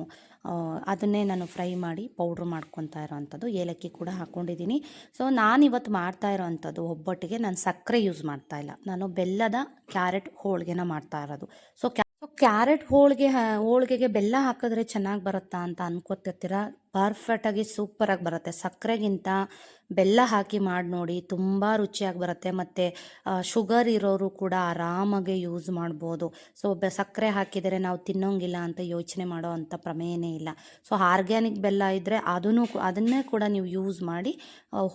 ಅದನ್ನೇ ನಾನು ಫ್ರೈ ಮಾಡಿ ಪೌಡ್ರ್ ಮಾಡ್ಕೊತಾ ಇರೋವಂಥದ್ದು. ಏಲಕ್ಕಿ ಕೂಡ ಹಾಕ್ಕೊಂಡಿದ್ದೀನಿ ಸೊ ನಾನು ಇವತ್ತು ಮಾಡ್ತಾ ಇರೋವಂಥದ್ದು ಒಬ್ಬಟ್ಟಿಗೆ ನಾನು ಸಕ್ಕರೆ ಯೂಸ್ ಮಾಡ್ತಾ ಇಲ್ಲ. ನಾನು ಬೆಲ್ಲದ ಕ್ಯಾರೆಟ್ ಹೋಳಿಗೆನ ಮಾಡ್ತಾ ಇರೋದು. ಸೊ ಕ್ಯಾರೆಟ್ ಹೋಳಿಗೆ ಹೋಳಿಗೆಗೆ ಬೆಲ್ಲ ಹಾಕಿದ್ರೆ ಚೆನ್ನಾಗಿ ಬರುತ್ತಾ ಅಂತ ಅನ್ಕೋತಿರ್ತೀರ? ಪರ್ಫೆಕ್ಟಾಗಿ ಸೂಪರಾಗಿ ಬರುತ್ತೆ. ಸಕ್ಕರೆಗಿಂತ ಬೆಲ್ಲ ಹಾಕಿ ಮಾಡಿ ನೋಡಿ ತುಂಬ ರುಚಿಯಾಗಿ ಬರುತ್ತೆ. ಮತ್ತು ಶುಗರ್ ಇರೋರು ಕೂಡ ಆರಾಮಾಗಿ ಯೂಸ್ ಮಾಡ್ಬೋದು. ಸೊ ಬೆ, ಸಕ್ಕರೆ ಹಾಕಿದರೆ ನಾವು ತಿನ್ನೋಂಗಿಲ್ಲ ಅಂತ ಯೋಚನೆ ಮಾಡೋ ಅಂಥ ಪ್ರಮೇಯನೇ ಇಲ್ಲ. ಸೊ ಆರ್ಗ್ಯಾನಿಕ್ ಬೆಲ್ಲ ಇದ್ದರೆ ಅದನ್ನು ಅದನ್ನೇ ಕೂಡ ನೀವು ಯೂಸ್ ಮಾಡಿ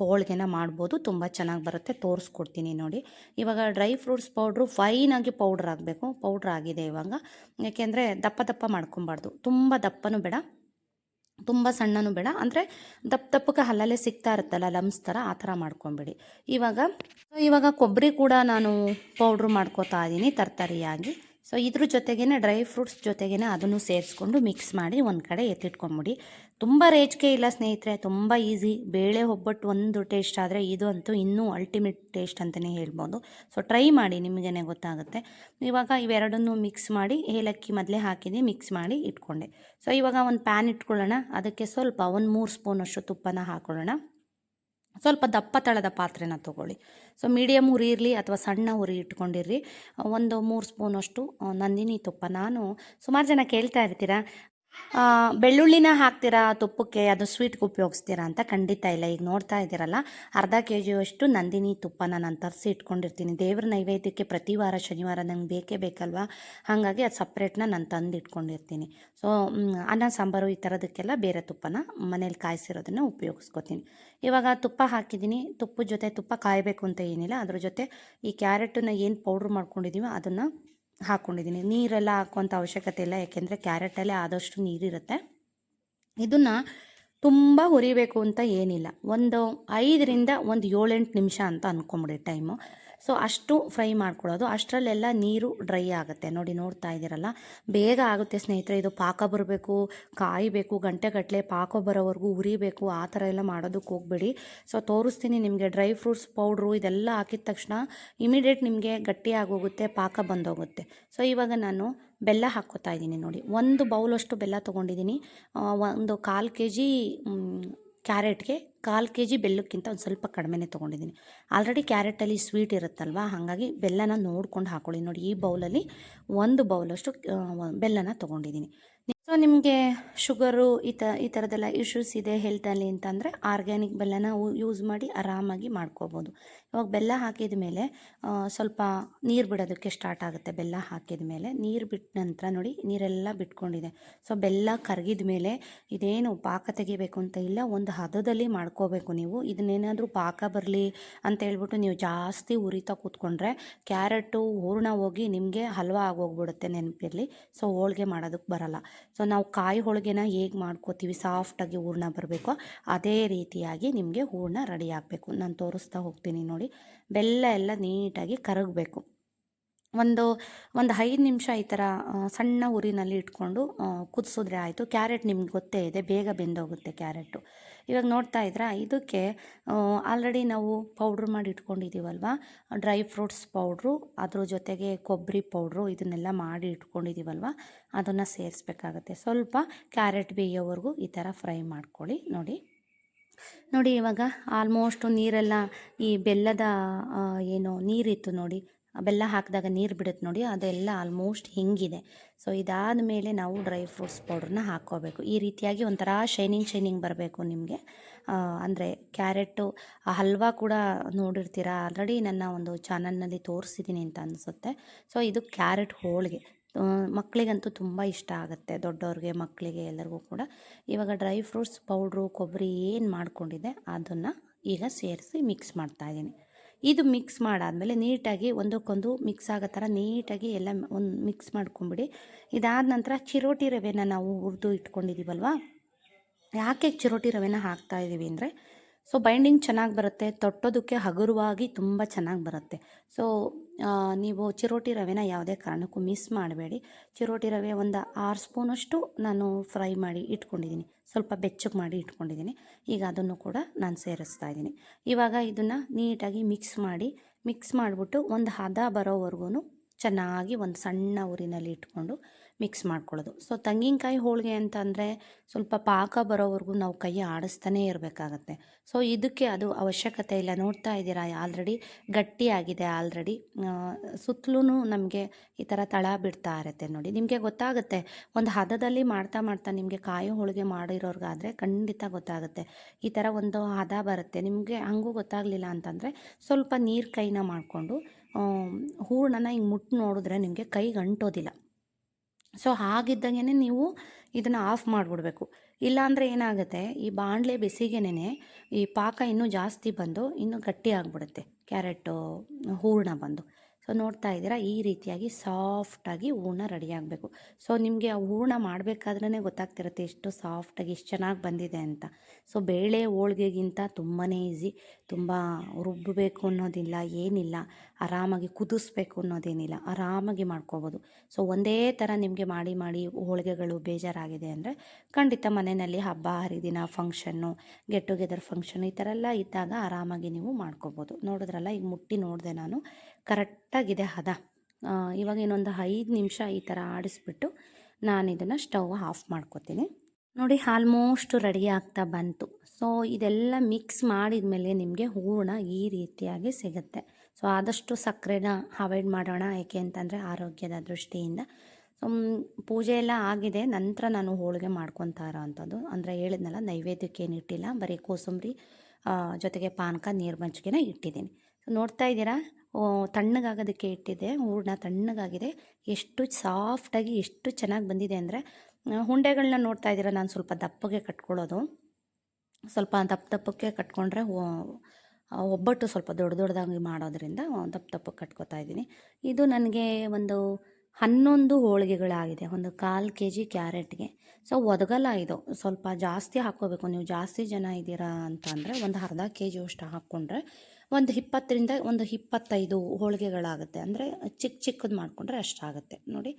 ಹೋಳಿಗೆನ ಮಾಡ್ಬೋದು. ತುಂಬ ಚೆನ್ನಾಗಿ ಬರುತ್ತೆ. ತೋರಿಸ್ಕೊಡ್ತೀನಿ ನೋಡಿ. ಇವಾಗ ಡ್ರೈ ಫ್ರೂಟ್ಸ್ ಪೌಡ್ರು ಫೈನಾಗಿ ಪೌಡ್ರ್ ಆಗಬೇಕು ಪೌಡ್ರ್ ಆಗಿದೆ ಇವಾಗ. ಯಾಕೆಂದರೆ ದಪ್ಪ ದಪ್ಪ ಮಾಡ್ಕೊಬಾರ್ದು. ತುಂಬ ದಪ್ಪನೂ ಬೇಡ. ತುಂಬ ಸಣ್ಣನೂ ಬೇಡ. ಅಂದರೆ ದಪ್ಪ ದಪ್ಪಕ್ಕೆ ಹಲ್ಲಲ್ಲೇ ಸಿಗ್ತಾ ಇರುತ್ತಲ್ಲ, ಲಮ್ಸ್ ಥರ ಆ ಥರ ಮಾಡ್ಕೊಂಬಿಡಿ. ಇವಾಗ ಇವಾಗ ಕೊಬ್ಬರಿ ಕೂಡ ನಾನು ಪೌಡ್ರು ಮಾಡ್ಕೋತಾ ಇದ್ದೀನಿ ತರ್ತರಿಯಾಗಿ. ಸೊ ಇದ್ರ ಜೊತೆಗೇ ಡ್ರೈ ಫ್ರೂಟ್ಸ್ ಜೊತೆಗೇ ಅದನ್ನು ಸೇರಿಸ್ಕೊಂಡು ಮಿಕ್ಸ್ ಮಾಡಿ ಒಂದು ಕಡೆ ಎತ್ತಿಟ್ಕೊಂಬಿಡಿ. ತುಂಬ ರೇಚಿಗೆ ಇಲ್ಲ ಸ್ನೇಹಿತರೆ, ತುಂಬ ಈಸಿ. ಬೇಳೆ ಒಬ್ಬಟ್ಟು ಒಂದು ಟೇಸ್ಟ್ ಆದರೆ ಇದು ಅಂತೂ ಇನ್ನೂ ಅಲ್ಟಿಮೇಟ್ ಟೇಸ್ಟ್ ಅಂತಲೇ ಹೇಳ್ಬೋದು. ಸೊ ಟ್ರೈ ಮಾಡಿ, ನಿಮಗೇನೆ ಗೊತ್ತಾಗುತ್ತೆ. ಇವಾಗ ಇವೆರಡನ್ನೂ ಮಿಕ್ಸ್ ಮಾಡಿ, ಏಲಕ್ಕಿ ಮೊದಲೇ ಹಾಕಿದ್ದೀನಿ ಮಿಕ್ಸ್ ಮಾಡಿ ಇಟ್ಕೊಂಡೆ. ಸೊ ಇವಾಗ ಒಂದು ಪ್ಯಾನ್ ಇಟ್ಕೊಳ್ಳೋಣ. ಅದಕ್ಕೆ ಸ್ವಲ್ಪ ಒಂದು ಮೂರು ಸ್ಪೂನಷ್ಟು ತುಪ್ಪನ ಹಾಕೊಳ್ಳೋಣ. ಸ್ವಲ್ಪ ದಪ್ಪ ತಳದ ಪಾತ್ರೆನ ತೊಗೊಳ್ಳಿ. ಸೊ ಮೀಡಿಯಮ್ ಉರಿ ಇರಲಿ ಅಥವಾ ಸಣ್ಣ ಉರಿ ಇಟ್ಕೊಂಡಿರ್ರಿ. ಒಂದು ಮೂರು ಸ್ಪೂನಷ್ಟು ನಂದಿನಿ ತುಪ್ಪ. ನಾನು ಸುಮಾರು ಜನ ಕೇಳ್ತಾ ಇರ್ತೀರಾ ಬೆಳ್ಳುಳ್ಳಿನ ಹಾಕ್ತೀರಾ, ತುಪ್ಪಕ್ಕೆ, ಅದು ಸ್ವೀಟ್ಗೆ ಉಪಯೋಗಿಸ್ತೀರಾ ಅಂತ ಖಂಡಿತ ಇಲ್ಲ. ಈಗ ನೋಡ್ತಾ ಇದ್ದೀರಲ್ಲ, ಅರ್ಧ ಕೆ ಜಿಯಷ್ಟು ನಂದಿನಿ ತುಪ್ಪನ ನಾನು ತರಿಸಿ ಇಟ್ಕೊಂಡಿರ್ತೀನಿ. ದೇವ್ರ ನೈವೇದ್ಯಕ್ಕೆ ಪ್ರತಿ ವಾರ ಶನಿವಾರ ನಂಗೆ ಬೇಕೇ ಬೇಕಲ್ವಾ? ಹಾಗಾಗಿ ಅದು ಸಪ್ರೇಟ್ನ ನಾನು ತಂದು ಇಟ್ಕೊಂಡಿರ್ತೀನಿ. ಸೊ ಅನ್ನ, ಸಾಂಬಾರು ಈ ಥರದಕ್ಕೆಲ್ಲ ಬೇರೆ ತುಪ್ಪನ ಮನೇಲಿ ಕಾಯಿಸಿರೋದನ್ನು ಉಪಯೋಗಿಸ್ಕೊತೀನಿ. ಇವಾಗ ತುಪ್ಪ ಹಾಕಿದ್ದೀನಿ. ತುಪ್ಪದ ಜೊತೆ ತುಪ್ಪ ಕಾಯಬೇಕು ಅಂತ ಏನಿಲ್ಲ. ಅದ್ರ ಜೊತೆ ಈ ಕ್ಯಾರೆಟನ್ನು ಏನು ಪೌಡ್ರ್ ಮಾಡ್ಕೊಂಡಿದ್ದೀವೋ ಅದನ್ನು ಹಾಕ್ಕೊಂಡಿದ್ದೀನಿ ನೀರೆಲ್ಲ ಹಾಕುವಂಥ ಅವಶ್ಯಕತೆ ಇಲ್ಲ. ಯಾಕೆಂದರೆ ಕ್ಯಾರೆಟಲ್ಲೇ ಆದಷ್ಟು ನೀರಿರುತ್ತೆ. ಇದನ್ನು ತುಂಬ ಹುರಿಬೇಕು ಅಂತ ಏನಿಲ್ಲ. ಒಂದು ಐದರಿಂದ ಒಂದು ಏಳೆಂಟು ನಿಮಿಷ ಅಂತ ಅಂದ್ಕೊಂಬಿಡಿ ಟೈಮು ಸೊ ಅಷ್ಟು ಫ್ರೈ ಮಾಡ್ಕೊಳ್ಳೋದು ಅಷ್ಟರಲ್ಲೆಲ್ಲ ನೀರು ಡ್ರೈ ಆಗುತ್ತೆ. ನೋಡಿ, ನೋಡ್ತಾ ಇದ್ದೀರಲ್ಲ? ಬೇಗ ಆಗುತ್ತೆ ಸ್ನೇಹಿತರೆ. ಇದು ಪಾಕ ಬರಬೇಕು, ಕಾಯಬೇಕು ಗಂಟೆಗಟ್ಟಲೆ ಪಾಕ ಬರೋವರೆಗೂ ಉರಿಬೇಕು, ಆ ಥರ ಎಲ್ಲ ಮಾಡೋದಕ್ಕೆ ಹೋಗ್ಬೇಡಿ. ಸೊ ತೋರಿಸ್ತೀನಿ ನಿಮಗೆ ಡ್ರೈ ಫ್ರೂಟ್ಸ್ ಪೌಡ್ರು ಇದೆಲ್ಲ ಹಾಕಿದ ತಕ್ಷಣ ಇಮಿಡಿಯೇಟ್ ನಿಮಗೆ ಗಟ್ಟಿ ಆಗೋಗುತ್ತೆ ಪಾಕ ಬಂದೋಗುತ್ತೆ. ಸೊ ಇವಾಗ ನಾನು ಬೆಲ್ಲ ಹಾಕ್ಕೋತಾ ಇದ್ದೀನಿ ನೋಡಿ. ಒಂದು ಬೌಲಷ್ಟು ಬೆಲ್ಲ ತೊಗೊಂಡಿದ್ದೀನಿ. ಒಂದು ಕಾಲು ಕೆ ಜಿ ಕ್ಯಾರೆಟ್ಗೆ ಕಾಲು ಕೆ ಜಿ ಬೆಲ್ಲಕ್ಕಿಂತ ಒಂದು ಸ್ವಲ್ಪ ಕಡಿಮೆನೇ ತೊಗೊಂಡಿದ್ದೀನಿ. ಆಲ್ರೆಡಿ ಕ್ಯಾರೆಟಲ್ಲಿ ಸ್ವೀಟ್ ಇರುತ್ತಲ್ವ? ಹಾಗಾಗಿ ಬೆಲ್ಲನ ನೋಡ್ಕೊಂಡು ಹಾಕೊಳ್ಳಿ. ನೋಡಿ, ಈ ಬೌಲಲ್ಲಿ ಒಂದು ಬೌಲಷ್ಟು ಬೆಲ್ಲನ ತೊಗೊಂಡಿದ್ದೀನಿ. ಸೊ ನಿಮಗೆ ಶುಗರು ಈ ಥರ ಈ ಥರದ್ದೆಲ್ಲ ಇಶ್ಯೂಸ್ ಇದೆ ಹೆಲ್ತಲ್ಲಿ ಅಂತಂದರೆ ಆರ್ಗ್ಯಾನಿಕ್ ಬೆಲ್ಲನ ಯೂಸ್ ಮಾಡಿ ಆರಾಮಾಗಿ ಮಾಡ್ಕೋಬೋದು. ಇವಾಗ ಬೆಲ್ಲ ಹಾಕಿದ ಮೇಲೆ ಸ್ವಲ್ಪ ನೀರು ಬಿಡೋದಕ್ಕೆ ಸ್ಟಾರ್ಟ್ ಆಗುತ್ತೆ ಬೆಲ್ಲ ಹಾಕಿದ ಮೇಲೆ. ನೀರು ಬಿಟ್ಟ ನಂತರ ನೋಡಿ ನೀರೆಲ್ಲ ಬಿಟ್ಕೊಂಡಿದೆ. ಸೊ ಬೆಲ್ಲ ಕರಗಿದ ಮೇಲೆ ಇದೇನು ಪಾಕ ತೆಗಿಬೇಕು ಅಂತ ಇಲ್ಲ, ಒಂದು ಹದದಲ್ಲಿ ಮಾಡ್ಕೋಬೇಕು ನೀವು. ಇದನ್ನೇನಾದರೂ ಪಾಕ ಬರಲಿ ಅಂತ ಹೇಳ್ಬಿಟ್ಟು ನೀವು ಜಾಸ್ತಿ ಉರಿತಾ ಕೂತ್ಕೊಂಡ್ರೆ ಕ್ಯಾರೆಟು ಹೂರ್ಣ ಹೋಗಿ ನಿಮಗೆ ಹಲ್ವಾ ಆಗೋಗ್ಬಿಡುತ್ತೆ ನೆನಪಿರಲಿ. ಸೊ ಹೋಳಿಗೆ ಮಾಡೋದಕ್ಕೆ ಬರಲ್ಲ. ಸೊ ನಾವು ಕಾಯಿ ಹೋಳಿಗೆನ ಹೇಗೆ ಮಾಡ್ಕೋತೀವಿ? ಸಾಫ್ಟಾಗಿ ಹೂರ್ಣ ಬರಬೇಕು. ಅದೇ ರೀತಿಯಾಗಿ ನಿಮಗೆ ಹೂರ್ಣ ರೆಡಿ ಆಗಬೇಕು. ನಾನು ತೋರಿಸ್ತಾ ಹೋಗ್ತೀನಿ ನೋಡಿ. ಬೆಲ್ಲ ಎಲ್ಲ ನೀಟಾಗಿ ಕರಗಬೇಕು. ಒಂದು ಒಂದು ಐದು ನಿಮಿಷ ಈ ಥರ ಸಣ್ಣ ಉರಿನಲ್ಲಿ ಇಟ್ಕೊಂಡು ಕುದಿಸಿದ್ರೆ ಆಯಿತು. ಕ್ಯಾರೆಟ್ ನಿಮ್ಗೆ ಗೊತ್ತೇ ಇದೆ. ಬೇಗ ಬೆಂದೋಗುತ್ತೆ ಕ್ಯಾರೆಟು. ಇವಾಗ ನೋಡ್ತಾ ಇದ್ರಾ? ಇದಕ್ಕೆ ಆಲ್ರೆಡಿ ನಾವು ಪೌಡ್ರ್ ಮಾಡಿ ಇಟ್ಕೊಂಡಿದ್ದೀವಲ್ವ ಡ್ರೈ ಫ್ರೂಟ್ಸ್ ಪೌಡ್ರು ಅದ್ರ ಜೊತೆಗೆ ಕೊಬ್ಬರಿ ಪೌಡ್ರು ಇದನ್ನೆಲ್ಲ ಮಾಡಿ ಇಟ್ಕೊಂಡಿದ್ದೀವಲ್ವ ಅದನ್ನು ಸೇರಿಸ್ಬೇಕಾಗತ್ತೆ. ಸ್ವಲ್ಪ ಕ್ಯಾರೆಟ್ ಬೇಯೋವರೆಗೂ ಈ ಥರ ಫ್ರೈ ಮಾಡ್ಕೊಳ್ಳಿ, ನೋಡಿ. ನೋಡಿ ಇವಾಗ ಆಲ್ಮೋಸ್ಟು ನೀರೆಲ್ಲ ಈ ಬೆಲ್ಲದ ಏನು ನೀರಿತ್ತು ನೋಡಿ ಬೆಲ್ಲ ಹಾಕಿದಾಗ ನೀರು ಬಿಡುತ್ತೆ ನೋಡಿ, ಅದೆಲ್ಲ ಆಲ್ಮೋಸ್ಟ್ ಹಿಂಗಿದೆ. ಸೊ ಇದಾದ ಮೇಲೆ ನಾವು ಡ್ರೈ ಫ್ರೂಟ್ಸ್ ಪೌಡ್ರನ್ನ ಹಾಕ್ಕೋಬೇಕು. ಈ ರೀತಿಯಾಗಿ ಒಂಥರ ಶೈನಿಂಗ್ ಶೈನಿಂಗ್ ಬರಬೇಕು ನಿಮಗೆ. ಅಂದರೆ ಕ್ಯಾರೆಟು ಹಲ್ವಾ ಕೂಡ ನೋಡಿರ್ತೀರಾ? ಆಲ್ರೆಡಿ ನನ್ನ ಒಂದು ಚಾನಲ್ನಲ್ಲಿ ತೋರಿಸಿದ್ದೀನಿ ಅಂತ ಅನಿಸುತ್ತೆ. ಸೊ ಇದು ಕ್ಯಾರೆಟ್ ಹೋಳಿಗೆ. ಮಕ್ಕಳಿಗಂತೂ ತುಂಬ ಇಷ್ಟ ಆಗುತ್ತೆ, ದೊಡ್ಡವ್ರಿಗೆ ಮಕ್ಕಳಿಗೆ ಎಲ್ಲರಿಗೂ ಕೂಡ. ಇವಾಗ ಡ್ರೈ ಫ್ರೂಟ್ಸ್ ಪೌಡ್ರು ಕೊಬ್ಬರಿ ಏನು ಮಾಡಿಕೊಂಡಿದೆ ಅದನ್ನು ಈಗ ಸೇರಿಸಿ ಮಿಕ್ಸ್ ಮಾಡ್ತಾಯಿದ್ದೀನಿ ಇದು ಮಿಕ್ಸ್ ಮಾಡಾದಮೇಲೆ ನೀಟಾಗಿ ಒಂದಕ್ಕೊಂದು ಮಿಕ್ಸ್ ಆಗೋ ಥರ ನೀಟಾಗಿ ಎಲ್ಲ ಒಂದು ಮಿಕ್ಸ್ ಮಾಡ್ಕೊಂಬಿಡಿ. ಇದಾದ ನಂತರ ಚಿರೋಟಿ ರವೆನ ನಾವು ಹುರಿದು ಇಟ್ಕೊಂಡಿದ್ದೀವಲ್ವ ಯಾಕೆ ಚಿರೋಟಿ ರವೆನ ಹಾಕ್ತಾ ಇದ್ದೀವಿ ಅಂದರೆ ಸೊ ಬೈಂಡಿಂಗ್ ಚೆನ್ನಾಗಿ ಬರುತ್ತೆ. ತೊಟ್ಟೋದಕ್ಕೆ ಹಗುರವಾಗಿ ತುಂಬ ಚೆನ್ನಾಗಿ ಬರುತ್ತೆ. ಸೊ ನೀವು ಚಿರೋಟಿ ರವೆನ ಯಾವುದೇ ಕಾರಣಕ್ಕೂ ಮಿಸ್ ಮಾಡಬೇಡಿ. ಚಿರೋಟಿ ರವೆ ಒಂದು ಆರು ಸ್ಪೂನಷ್ಟು ನಾನು ಫ್ರೈ ಮಾಡಿ ಇಟ್ಕೊಂಡಿದ್ದೀನಿ ಸ್ವಲ್ಪ ಬೆಚ್ಚಗೆ ಮಾಡಿ ಇಟ್ಕೊಂಡಿದ್ದೀನಿ ಈಗ ಅದನ್ನು ಕೂಡ ನಾನು ಸೇರಿಸ್ತಾ ಇದ್ದೀನಿ ಇವಾಗ ಇದನ್ನು ನೀಟಾಗಿ ಮಿಕ್ಸ್ ಮಾಡಿ ಮಿಕ್ಸ್ ಮಾಡಿಬಿಟ್ಟು ಒಂದು ಹದ ಬರೋವರೆಗೂ ಚೆನ್ನಾಗಿ ಒಂದು ಸಣ್ಣ ಊರಿನಲ್ಲಿ ಇಟ್ಕೊಂಡು ಮಿಕ್ಸ್ ಮಾಡ್ಕೊಳ್ಳೋದು. ಸೊ, ತೆಂಗಿನಕಾಯಿ ಹೋಳಿಗೆ ಅಂತ ಅಂದರೆ ಸ್ವಲ್ಪ ಪಾಕ ಬರೋವರೆಗೂ ನಾವು ಕೈ ಆಡಿಸ್ತಾನೇ ಇರಬೇಕಾಗತ್ತೆ. ಸೊ, ಇದಕ್ಕೆ ಅದು ಅವಶ್ಯಕತೆ ಇಲ್ಲ. ನೋಡ್ತಾ ಇದ್ದೀರಾ, ಆಲ್ರೆಡಿ ಗಟ್ಟಿಯಾಗಿದೆ, ಆಲ್ರೆಡಿ ಸುತ್ತಲೂ ನಮಗೆ ಈ ಥರ ತಳ ಬಿಡ್ತಾ ಇರುತ್ತೆ ನೋಡಿ. ನಿಮಗೆ ಗೊತ್ತಾಗುತ್ತೆ, ಒಂದು ಹದದಲ್ಲಿ ಮಾಡ್ತಾ ಮಾಡ್ತಾ ನಿಮಗೆ ಕಾಯಿ ಹೋಳಿಗೆ ಮಾಡಿರೋರ್ಗಾದರೆ ಖಂಡಿತ ಗೊತ್ತಾಗುತ್ತೆ. ಈ ಥರ ಒಂದು ಹದ ಬರುತ್ತೆ. ನಿಮಗೆ ಹಂಗೂ ಗೊತ್ತಾಗಲಿಲ್ಲ ಅಂತಂದರೆ ಸ್ವಲ್ಪ ನೀರು ಕೈನ ಮಾಡಿಕೊಂಡು ಹೂರಣನ ಹಿಂಗೆ ಮುಟ್ಟು ನೋಡಿದ್ರೆ ನಿಮಗೆ ಕೈಗೆ ಅಂಟೋದಿಲ್ಲ ಸೊ ಹಾಗಿದ್ದಾಗೇ ನೀವು ಇದನ್ನು ಆಫ್ ಮಾಡಿಬಿಡ್ಬೇಕು. ಇಲ್ಲಾಂದರೆ ಏನಾಗುತ್ತೆ, ಈ ಬಾಣಲೆ ಬಿಸಿಗೆನೇ ಈ ಪಾಕ ಇನ್ನೂ ಜಾಸ್ತಿ ಬಂದು ಇನ್ನೂ ಗಟ್ಟಿ ಆಗಿಬಿಡುತ್ತೆ, ಕ್ಯಾರೆಟು, ಹೂರಣ ಬಂದು. ಸೊ ನೋಡ್ತಾ ಇದ್ದೀರಾ, ಈ ರೀತಿಯಾಗಿ ಸಾಫ್ಟಾಗಿ ಹೂರ್ಣ ರೆಡಿ ಆಗಬೇಕು. ಸೊ ನಿಮಗೆ ಆ ಹೂರ್ಣ ಮಾಡಬೇಕಾದ್ರೇ ಗೊತ್ತಾಗ್ತಿರುತ್ತೆ ಎಷ್ಟು ಸಾಫ್ಟಾಗಿ ಎಷ್ಟು ಚೆನ್ನಾಗಿ ಬಂದಿದೆ ಅಂತ. ಸೊ ಬೇಳೆ ಹೋಳ್ಗೆಗಿಂತ ತುಂಬಾ ಈಸಿ, ತುಂಬ ರುಬ್ಬಬೇಕು ಅನ್ನೋದಿಲ್ಲ, ಏನಿಲ್ಲ. ಆರಾಮಾಗಿ ಕುದಿಸ್ಬೇಕು ಅನ್ನೋದೇನಿಲ್ಲ. ಆರಾಮಾಗಿ ಮಾಡ್ಕೋಬೋದು. ಸೊ ಒಂದೇ ಥರ ನಿಮಗೆ ಮಾಡಿ ಮಾಡಿ ಹೋಳಿಗೆಗಳು ಬೇಜಾರಾಗಿದೆ ಅಂದರೆ ಖಂಡಿತ ಮನೆಯಲ್ಲಿ ಹಬ್ಬ, ಹರಿದಿನ ಫಂಕ್ಷನ್ನು ಗೆಟ್ ಟುಗೆದರ್ ಫಂಕ್ಷನ್ ಈ ಥರ ಎಲ್ಲ ಇದ್ದಾಗ ಆರಾಮಾಗಿ ನೀವು ಮಾಡ್ಕೋಬೋದು. ನೋಡಿದ್ರಲ್ಲ, ಈಗ ಮುಟ್ಟಿ ನೋಡಿದೆ ನಾನು. ಕರೆಕ್ಟಾಗಿದೆ ಹದ. ಇವಾಗ ಇನ್ನೊಂದು ಐದು ನಿಮಿಷ ಈ ಥರ ಆಡಿಸ್ಬಿಟ್ಟು ನಾನು ಇದನ್ನು ಸ್ಟವ್ ಆಫ್ ಮಾಡ್ಕೊತೀನಿ. ನೋಡಿ ಆಲ್ಮೋಸ್ಟ್ ರೆಡಿ ಆಗ್ತಾ ಬಂತು. ಸೊ ಇದೆಲ್ಲ ಮಿಕ್ಸ್ ಮಾಡಿದ ಮೇಲೆ ನಿಮಗೆ ಹೂರ್ಣ ಈ ರೀತಿಯಾಗಿ ಸಿಗುತ್ತೆ. ಸೊ ಆದಷ್ಟು ಸಕ್ಕರೆನ ಅವಾಯ್ಡ್ ಮಾಡೋಣ. ಏಕೆ ಅಂತಂದರೆ ಆರೋಗ್ಯದ ದೃಷ್ಟಿಯಿಂದ. ಸೊ ಪೂಜೆ ಎಲ್ಲ ಆಗಿದೆ. ನಂತರ ನಾನು ಹೋಳಿಗೆ ಮಾಡ್ಕೊತಾ ಇರೋ ಅಂಥದ್ದು. ಅಂದರೆ ಹೇಳಿದ್ನಲ್ಲ, ನೈವೇದ್ಯಕ್ಕೆ ಏನು ಇಟ್ಟಿಲ್ಲ. ಬರೀ ಕೋಸಂಬರಿ ಜೊತೆಗೆ ಪಾನಕ, ನೀರು ಮಜ್ಜಿಗೆನ ಇಟ್ಟಿದ್ದೀನಿ. ಸೊ, ನೋಡ್ತಾ ಇದ್ದೀರಾ? ತಣ್ಣಗಾಗೋದಕ್ಕೆ ಇಟ್ಟಿದ್ದೆ. ಹೂರ್ಣ ತಣ್ಣಗಾಗಿದೆ. ಎಷ್ಟು ಸಾಫ್ಟಾಗಿ ಎಷ್ಟು ಚೆನ್ನಾಗಿ ಬಂದಿದೆ ಅಂದರೆ ಹುಂಡೆಗಳನ್ನ ನೋಡ್ತಾ ಇದ್ದೀರಾ? ನಾನು ಸ್ವಲ್ಪ ದಪ್ಪಗೆ ಕಟ್ಕೊಳ್ಳೋದು. ಸ್ವಲ್ಪ ದಪ್ಪ ದಪ್ಪಕ್ಕೆ ಕಟ್ಕೊಂಡ್ರೆ ಒಬ್ಬಟ್ಟು ಸ್ವಲ್ಪ ದೊಡ್ಡ ದೊಡ್ಡದಾಗಿ ಮಾಡೋದ್ರಿಂದ ದಪ್ಪ ದಪ್ಪ ಕಟ್ಕೋತಾ ಇದ್ದೀನಿ. ಇದು ನನಗೆ ಒಂದು ಹನ್ನೊಂದು ಹೋಳಿಗೆಗಳಾಗಿದೆ, ಒಂದು ಕಾಲು ಕೆ ಜಿ ಕ್ಯಾರೆಟ್ಗೆ. ಸೊ, ಒದಗಲ್ಲ ಇದು. ಸ್ವಲ್ಪ ಜಾಸ್ತಿ ಹಾಕ್ಕೋಬೇಕು. ನೀವು ಜಾಸ್ತಿ ಜನ ಇದ್ದೀರಾ ಅಂತಂದರೆ ಒಂದು ಅರ್ಧ ಕೆ ಜಿ ಅಷ್ಟು ಹಾಕ್ಕೊಂಡ್ರೆ ಒಂದು ಇಪ್ಪತ್ತರಿಂದ ಒಂದು ಇಪ್ಪತ್ತೈದು ಹೋಳಿಗೆಗಳಾಗುತ್ತೆ. ಅಂದರೆ ಚಿಕ್ಕ ಚಿಕ್ಕದು ಮಾಡಿಕೊಂಡ್ರೆ ಅಷ್ಟಾಗುತ್ತೆ. ನೋಡಿ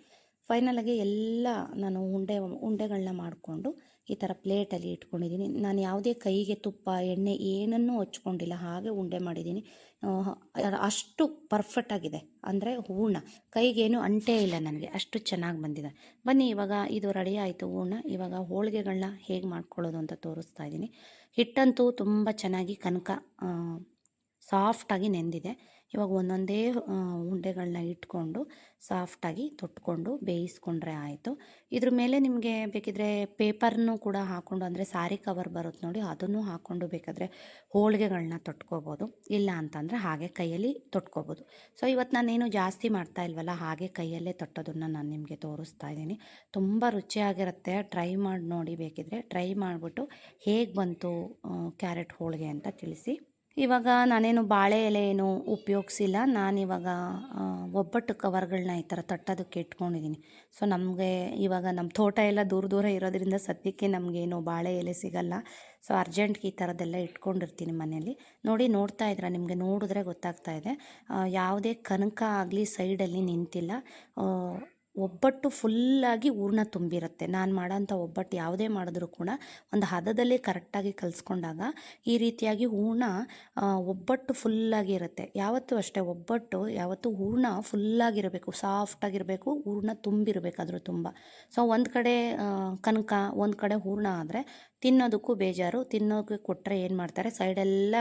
ಫೈನಲಾಗಿ ಎಲ್ಲ ನಾನು ಉಂಡೆ ಉಂಡೆಗಳನ್ನ ಮಾಡಿಕೊಂಡು ಈ ಥರ ಪ್ಲೇಟಲ್ಲಿ ಇಟ್ಕೊಂಡಿದ್ದೀನಿ ನಾನು ಯಾವುದೇ ಕೈಗೆ ತುಪ್ಪ, ಎಣ್ಣೆ ಏನನ್ನೂ ಹಚ್ಕೊಂಡಿಲ್ಲ ಹಾಗೆ ಉಂಡೆ ಮಾಡಿದ್ದೀನಿ ಅಷ್ಟು ಪರ್ಫೆಕ್ಟ್ ಆಗಿದೆ. ಅಂದರೆ ಹೂರ್ಣ. ಕೈಗೇನು ಅಂಟೇ ಇಲ್ಲ ನನಗೆ. ಅಷ್ಟು ಚೆನ್ನಾಗಿ ಬಂದಿದೆ. ಬನ್ನಿ, ಇವಾಗ ಇದು ರೆಡಿ ಆಯಿತು ಹೂರ್ಣ. ಇವಾಗ ಹೋಳಿಗೆಗಳನ್ನ ಹೇಗೆ ಮಾಡ್ಕೊಳ್ಳೋದು ಅಂತ ತೋರಿಸ್ತಾ ಇದ್ದೀನಿ ಹಿಟ್ಟಂತೂ ತುಂಬ ಚೆನ್ನಾಗಿ ಕನಕ ಸಾಫ್ಟಾಗಿ ನೆಂದಿದೆ. ಇವಾಗ ಒಂದೊಂದೇ ಉಂಡೆಗಳನ್ನ ಇಟ್ಕೊಂಡು ಸಾಫ್ಟಾಗಿ ತೊಟ್ಕೊಂಡು ಬೇಯಿಸ್ಕೊಂಡ್ರೆ ಆಯಿತು. ಇದ್ರ ಮೇಲೆ ನಿಮಗೆ ಬೇಕಿದ್ರೆ ಪೇಪರ್ನೂ ಕೂಡ ಹಾಕ್ಕೊಂಡು ಅಂದರೆ ಸಾರಿ ಕವರ್ ಬರುತ್ತೆ ನೋಡಿ, ಅದನ್ನು ಹಾಕ್ಕೊಂಡು ಬೇಕಾದರೆ ಹೋಳಿಗೆಗಳನ್ನ ತೊಟ್ಕೋಬೋದು. ಇಲ್ಲ ಅಂತಂದರೆ ಹಾಗೆ ಕೈಯಲ್ಲಿ ತೊಟ್ಕೋಬೋದು. ಸೊ ಇವತ್ತು ನಾನೇನು ಜಾಸ್ತಿ ಮಾಡ್ತಾ ಇಲ್ವಲ್ಲ, ಹಾಗೆ ಕೈಯಲ್ಲೇ ತೊಟ್ಟೋದನ್ನು ನಾನು ನಿಮಗೆ ತೋರಿಸ್ತಾ ಇದ್ದೀನಿ. ತುಂಬ ರುಚಿಯಾಗಿರುತ್ತೆ. ಟ್ರೈ ಮಾಡಿ ನೋಡಿ ಬೇಕಿದ್ರೆ ಟ್ರೈ ಮಾಡಿಬಿಟ್ಟು ಹೇಗೆ ಬಂತು ಕ್ಯಾರೆಟ್ ಹೋಳಿಗೆ ಅಂತ ತಿಳಿಸಿ. ಇವಾಗ ನಾನೇನು ಬಾಳೆ ಎಲೆ ಏನು ಉಪಯೋಗಿಸಿಲ್ಲ. ನಾನಿವಾಗ ಒಬ್ಬಟ್ಟು ಕವರ್ಗಳನ್ನ ಈ ಥರ ತಟ್ಟೋದಕ್ಕೆ ಇಟ್ಕೊಂಡಿದ್ದೀನಿ. ಸೊ, ನಮಗೆ ಇವಾಗ ನಮ್ಮ ತೋಟ ಎಲ್ಲ ದೂರ ದೂರ ಇರೋದ್ರಿಂದ ಸದ್ಯಕ್ಕೆ ನಮಗೇನು ಬಾಳೆ ಎಲೆ ಸಿಗಲ್ಲ. ಸೊ, ಅರ್ಜೆಂಟ್ಗೆ ಈ ಥರದ್ದೆಲ್ಲ ಇಟ್ಕೊಂಡಿರ್ತೀನಿ ಮನೆಯಲ್ಲಿ. ನೋಡಿ, ನೋಡ್ತಾ ಇದ್ರೆ ನಿಮಗೆ ನೋಡಿದ್ರೆ ಗೊತ್ತಾಗ್ತಾ ಇದೆ. ಯಾವುದೇ ಕನಕ ಆಗಲಿ ಸೈಡಲ್ಲಿ ನಿಂತಿಲ್ಲ. ಒಬ್ಬಟ್ಟು ಫುಲ್ಲಾಗಿ ಹೂರ್ಣ ತುಂಬಿರುತ್ತೆ. ನಾನು ಮಾಡೋಂಥ ಒಬ್ಬಟ್ಟು ಯಾವುದೇ ಮಾಡಿದ್ರೂ ಕೂಡ ಒಂದು ಹದದಲ್ಲಿ ಕರೆಕ್ಟಾಗಿ ಕಲಿಸ್ಕೊಂಡಾಗ ಈ ರೀತಿಯಾಗಿ ಹೂರ್ಣ ಒಬ್ಬಟ್ಟು ಫುಲ್ಲಾಗಿ ಇರುತ್ತೆ. ಯಾವತ್ತೂ ಅಷ್ಟೇ ಒಬ್ಬಟ್ಟು ಯಾವತ್ತೂ ಹೂರ್ಣ ಫುಲ್ಲಾಗಿರಬೇಕು, ಸಾಫ್ಟಾಗಿರಬೇಕು ಹೂರ್ಣ ತುಂಬಿರಬೇಕಾದ್ರೂ ತುಂಬ. ಸೊ ಒಂದು ಕಡೆ ಕನಕ, ಒಂದು ಕಡೆ ಹೂರ್ಣ ಆದರೆ ತಿನ್ನೋದಕ್ಕೂ ಬೇಜಾರು ತಿನ್ನೋಕ್ಕೆ ಕೊಟ್ಟರೆ ಏನು ಮಾಡ್ತಾರೆ? ಸೈಡೆಲ್ಲ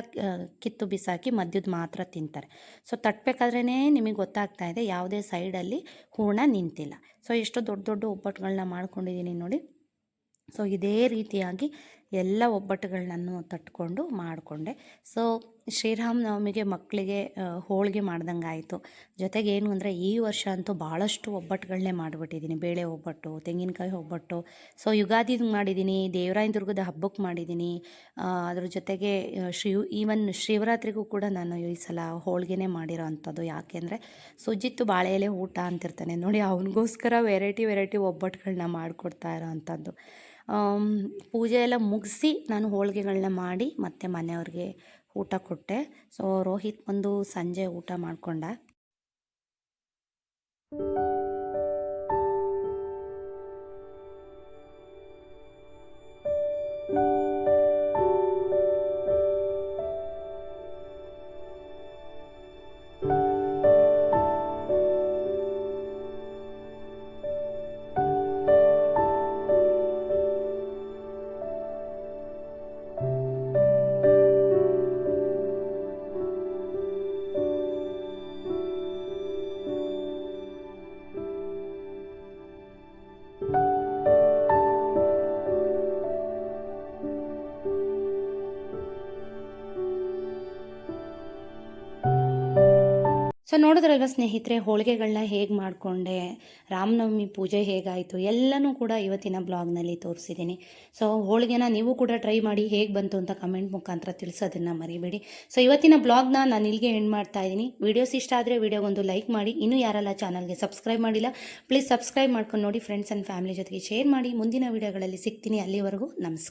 ಕಿತ್ತು ಬಿಸಾಕಿ ಮದ್ಯದ ಮಾತ್ರ ತಿಂತಾರೆ. ಸೊ ತಟ್ಟಬೇಕಾದ್ರೇ ನಿಮಗೆ ಗೊತ್ತಾಗ್ತಾ ಇದೆ, ಯಾವುದೇ ಸೈಡಲ್ಲಿ ಹೂರ್ಣ ನಿಂತಿಲ್ಲ. ಸೊ, ಎಷ್ಟೋ ದೊಡ್ಡ ದೊಡ್ಡ ಒಬ್ಬಟ್ಟುಗಳನ್ನ ಮಾಡ್ಕೊಂಡಿದ್ದೀನಿ ನೋಡಿ. ಸೊ, ಇದೇ ರೀತಿಯಾಗಿ ಎಲ್ಲ ಒಬ್ಬಟ್ಟುಗಳನ್ನೂ ತಟ್ಕೊಂಡು ಮಾಡಿಕೊಂಡೆ. ಸೊ ಶ್ರೀರಾಮನವಮಿಗೆ ಮಕ್ಕಳಿಗೆ ಹೋಳಿಗೆ ಮಾಡ್ದಂಗೆ ಆಯಿತು ಜೊತೆಗೆ ಏನು ಅಂದರೆ ಈ ವರ್ಷ ಅಂತೂ ಭಾಳಷ್ಟು ಒಬ್ಬಟ್ಟುಗಳನ್ನೇ ಮಾಡಿಬಿಟ್ಟಿದ್ದೀನಿ. ಬೇಳೆ ಒಬ್ಬಟ್ಟು, ತೆಂಗಿನಕಾಯಿ ಒಬ್ಬಟ್ಟು. ಸೊ ಯುಗಾದಿ ಮಾಡಿದ್ದೀನಿ, ದೇವರಾಯನ ದುರ್ಗದ ಹಬ್ಬಕ್ಕೆ ಮಾಡಿದ್ದೀನಿ. ಅದ್ರ ಜೊತೆಗೆ ಶ್ರೀ ಈವನ್ ಶಿವರಾತ್ರಿಗೂ ಕೂಡ ನಾನು ಈ ಸಲ ಹೋಳಿಗೆನೇ ಮಾಡಿರೋ ಅಂಥದ್ದು. ಯಾಕೆಂದರೆ ಸುಜಿತ್ತು ಬಾಳೆ ಎಲೆ ಊಟ ಅಂತಿರ್ತಾನೆ. ನೋಡಿ, ಅವನಿಗೋಸ್ಕರ ವೆರೈಟಿ ವೆರೈಟಿ ಒಬ್ಬಟ್ಟುಗಳನ್ನ ಮಾಡಿಕೊಡ್ತಾ ಇರೋ ಅಂಥದ್ದು. ಪೂಜೆ ಎಲ್ಲ ಮುಗಿಸಿ ನಾನು ಹೋಳಿಗೆಗಳನ್ನ ಮಾಡಿ ಮತ್ತೆ ಮನೆಯವ್ರಿಗೆ ಊಟ ಕೊಟ್ಟೆ. ಸೊ ರೋಹಿತ್ ಬಂದು ಸಂಜೆ ಊಟ ಮಾಡ್ಕೊಂಡ. ನೋಡಿದ್ರಲ್ವ ಸ್ನೇಹಿತರೆ ಹೋಳಿಗೆಗಳನ್ನ ಹೇಗೆ ಮಾಡಿಕೊಂಡೆ, ರಾಮನವಮಿ ಪೂಜೆ ಹೇಗಾಯಿತು, ಎಲ್ಲನೂ ಕೂಡ ಇವತ್ತಿನ ಬ್ಲಾಗ್ನಲ್ಲಿ ತೋರಿಸಿದ್ದೀನಿ. ಸೊ, ಹೋಳಿಗೆನ ನೀವು ಕೂಡ ಟ್ರೈ ಮಾಡಿ ಹೇಗೆ ಬಂತು ಅಂತ ಕಮೆಂಟ್ ಮುಖಾಂತರ ತಿಳಿಸೋದನ್ನು ಮರಿಬೇಡಿ. ಸೊ, ಇವತ್ತಿನ ಬ್ಲಾಗ್ನ ನಾನು ಇಲ್ಲಿಗೆ ಎಂಡ್ ಮಾಡ್ತಾ ಇದ್ದೀನಿ. ವೀಡಿಯೋಸ್ ಇಷ್ಟ ಆದರೆ ವೀಡಿಯೋಗೊಂದು ಲೈಕ್ ಮಾಡಿ, ಇನ್ನೂ ಯಾರೆಲ್ಲ ಚಾನಲ್ಗೆ ಸಬ್ಸ್ಕ್ರೈಬ್ ಮಾಡಿಲ್ಲ, ಪ್ಲೀಸ್ ಸಬ್ಸ್ಕ್ರೈಬ್ ಮಾಡ್ಕೊಂಡು ನೋಡಿ, ಫ್ರೆಂಡ್ಸ್ ಆ್ಯಂಡ್ ಫ್ಯಾಮಿಲಿ ಜೊತೆಗೆ ಶೇರ್ ಮಾಡಿ. ಮುಂದಿನ ವೀಡಿಯೋಗಳಲ್ಲಿ ಸಿಗ್ತೀನಿ ಅಲ್ಲಿವರೆಗೂ. ನಮಸ್ಕಾರ.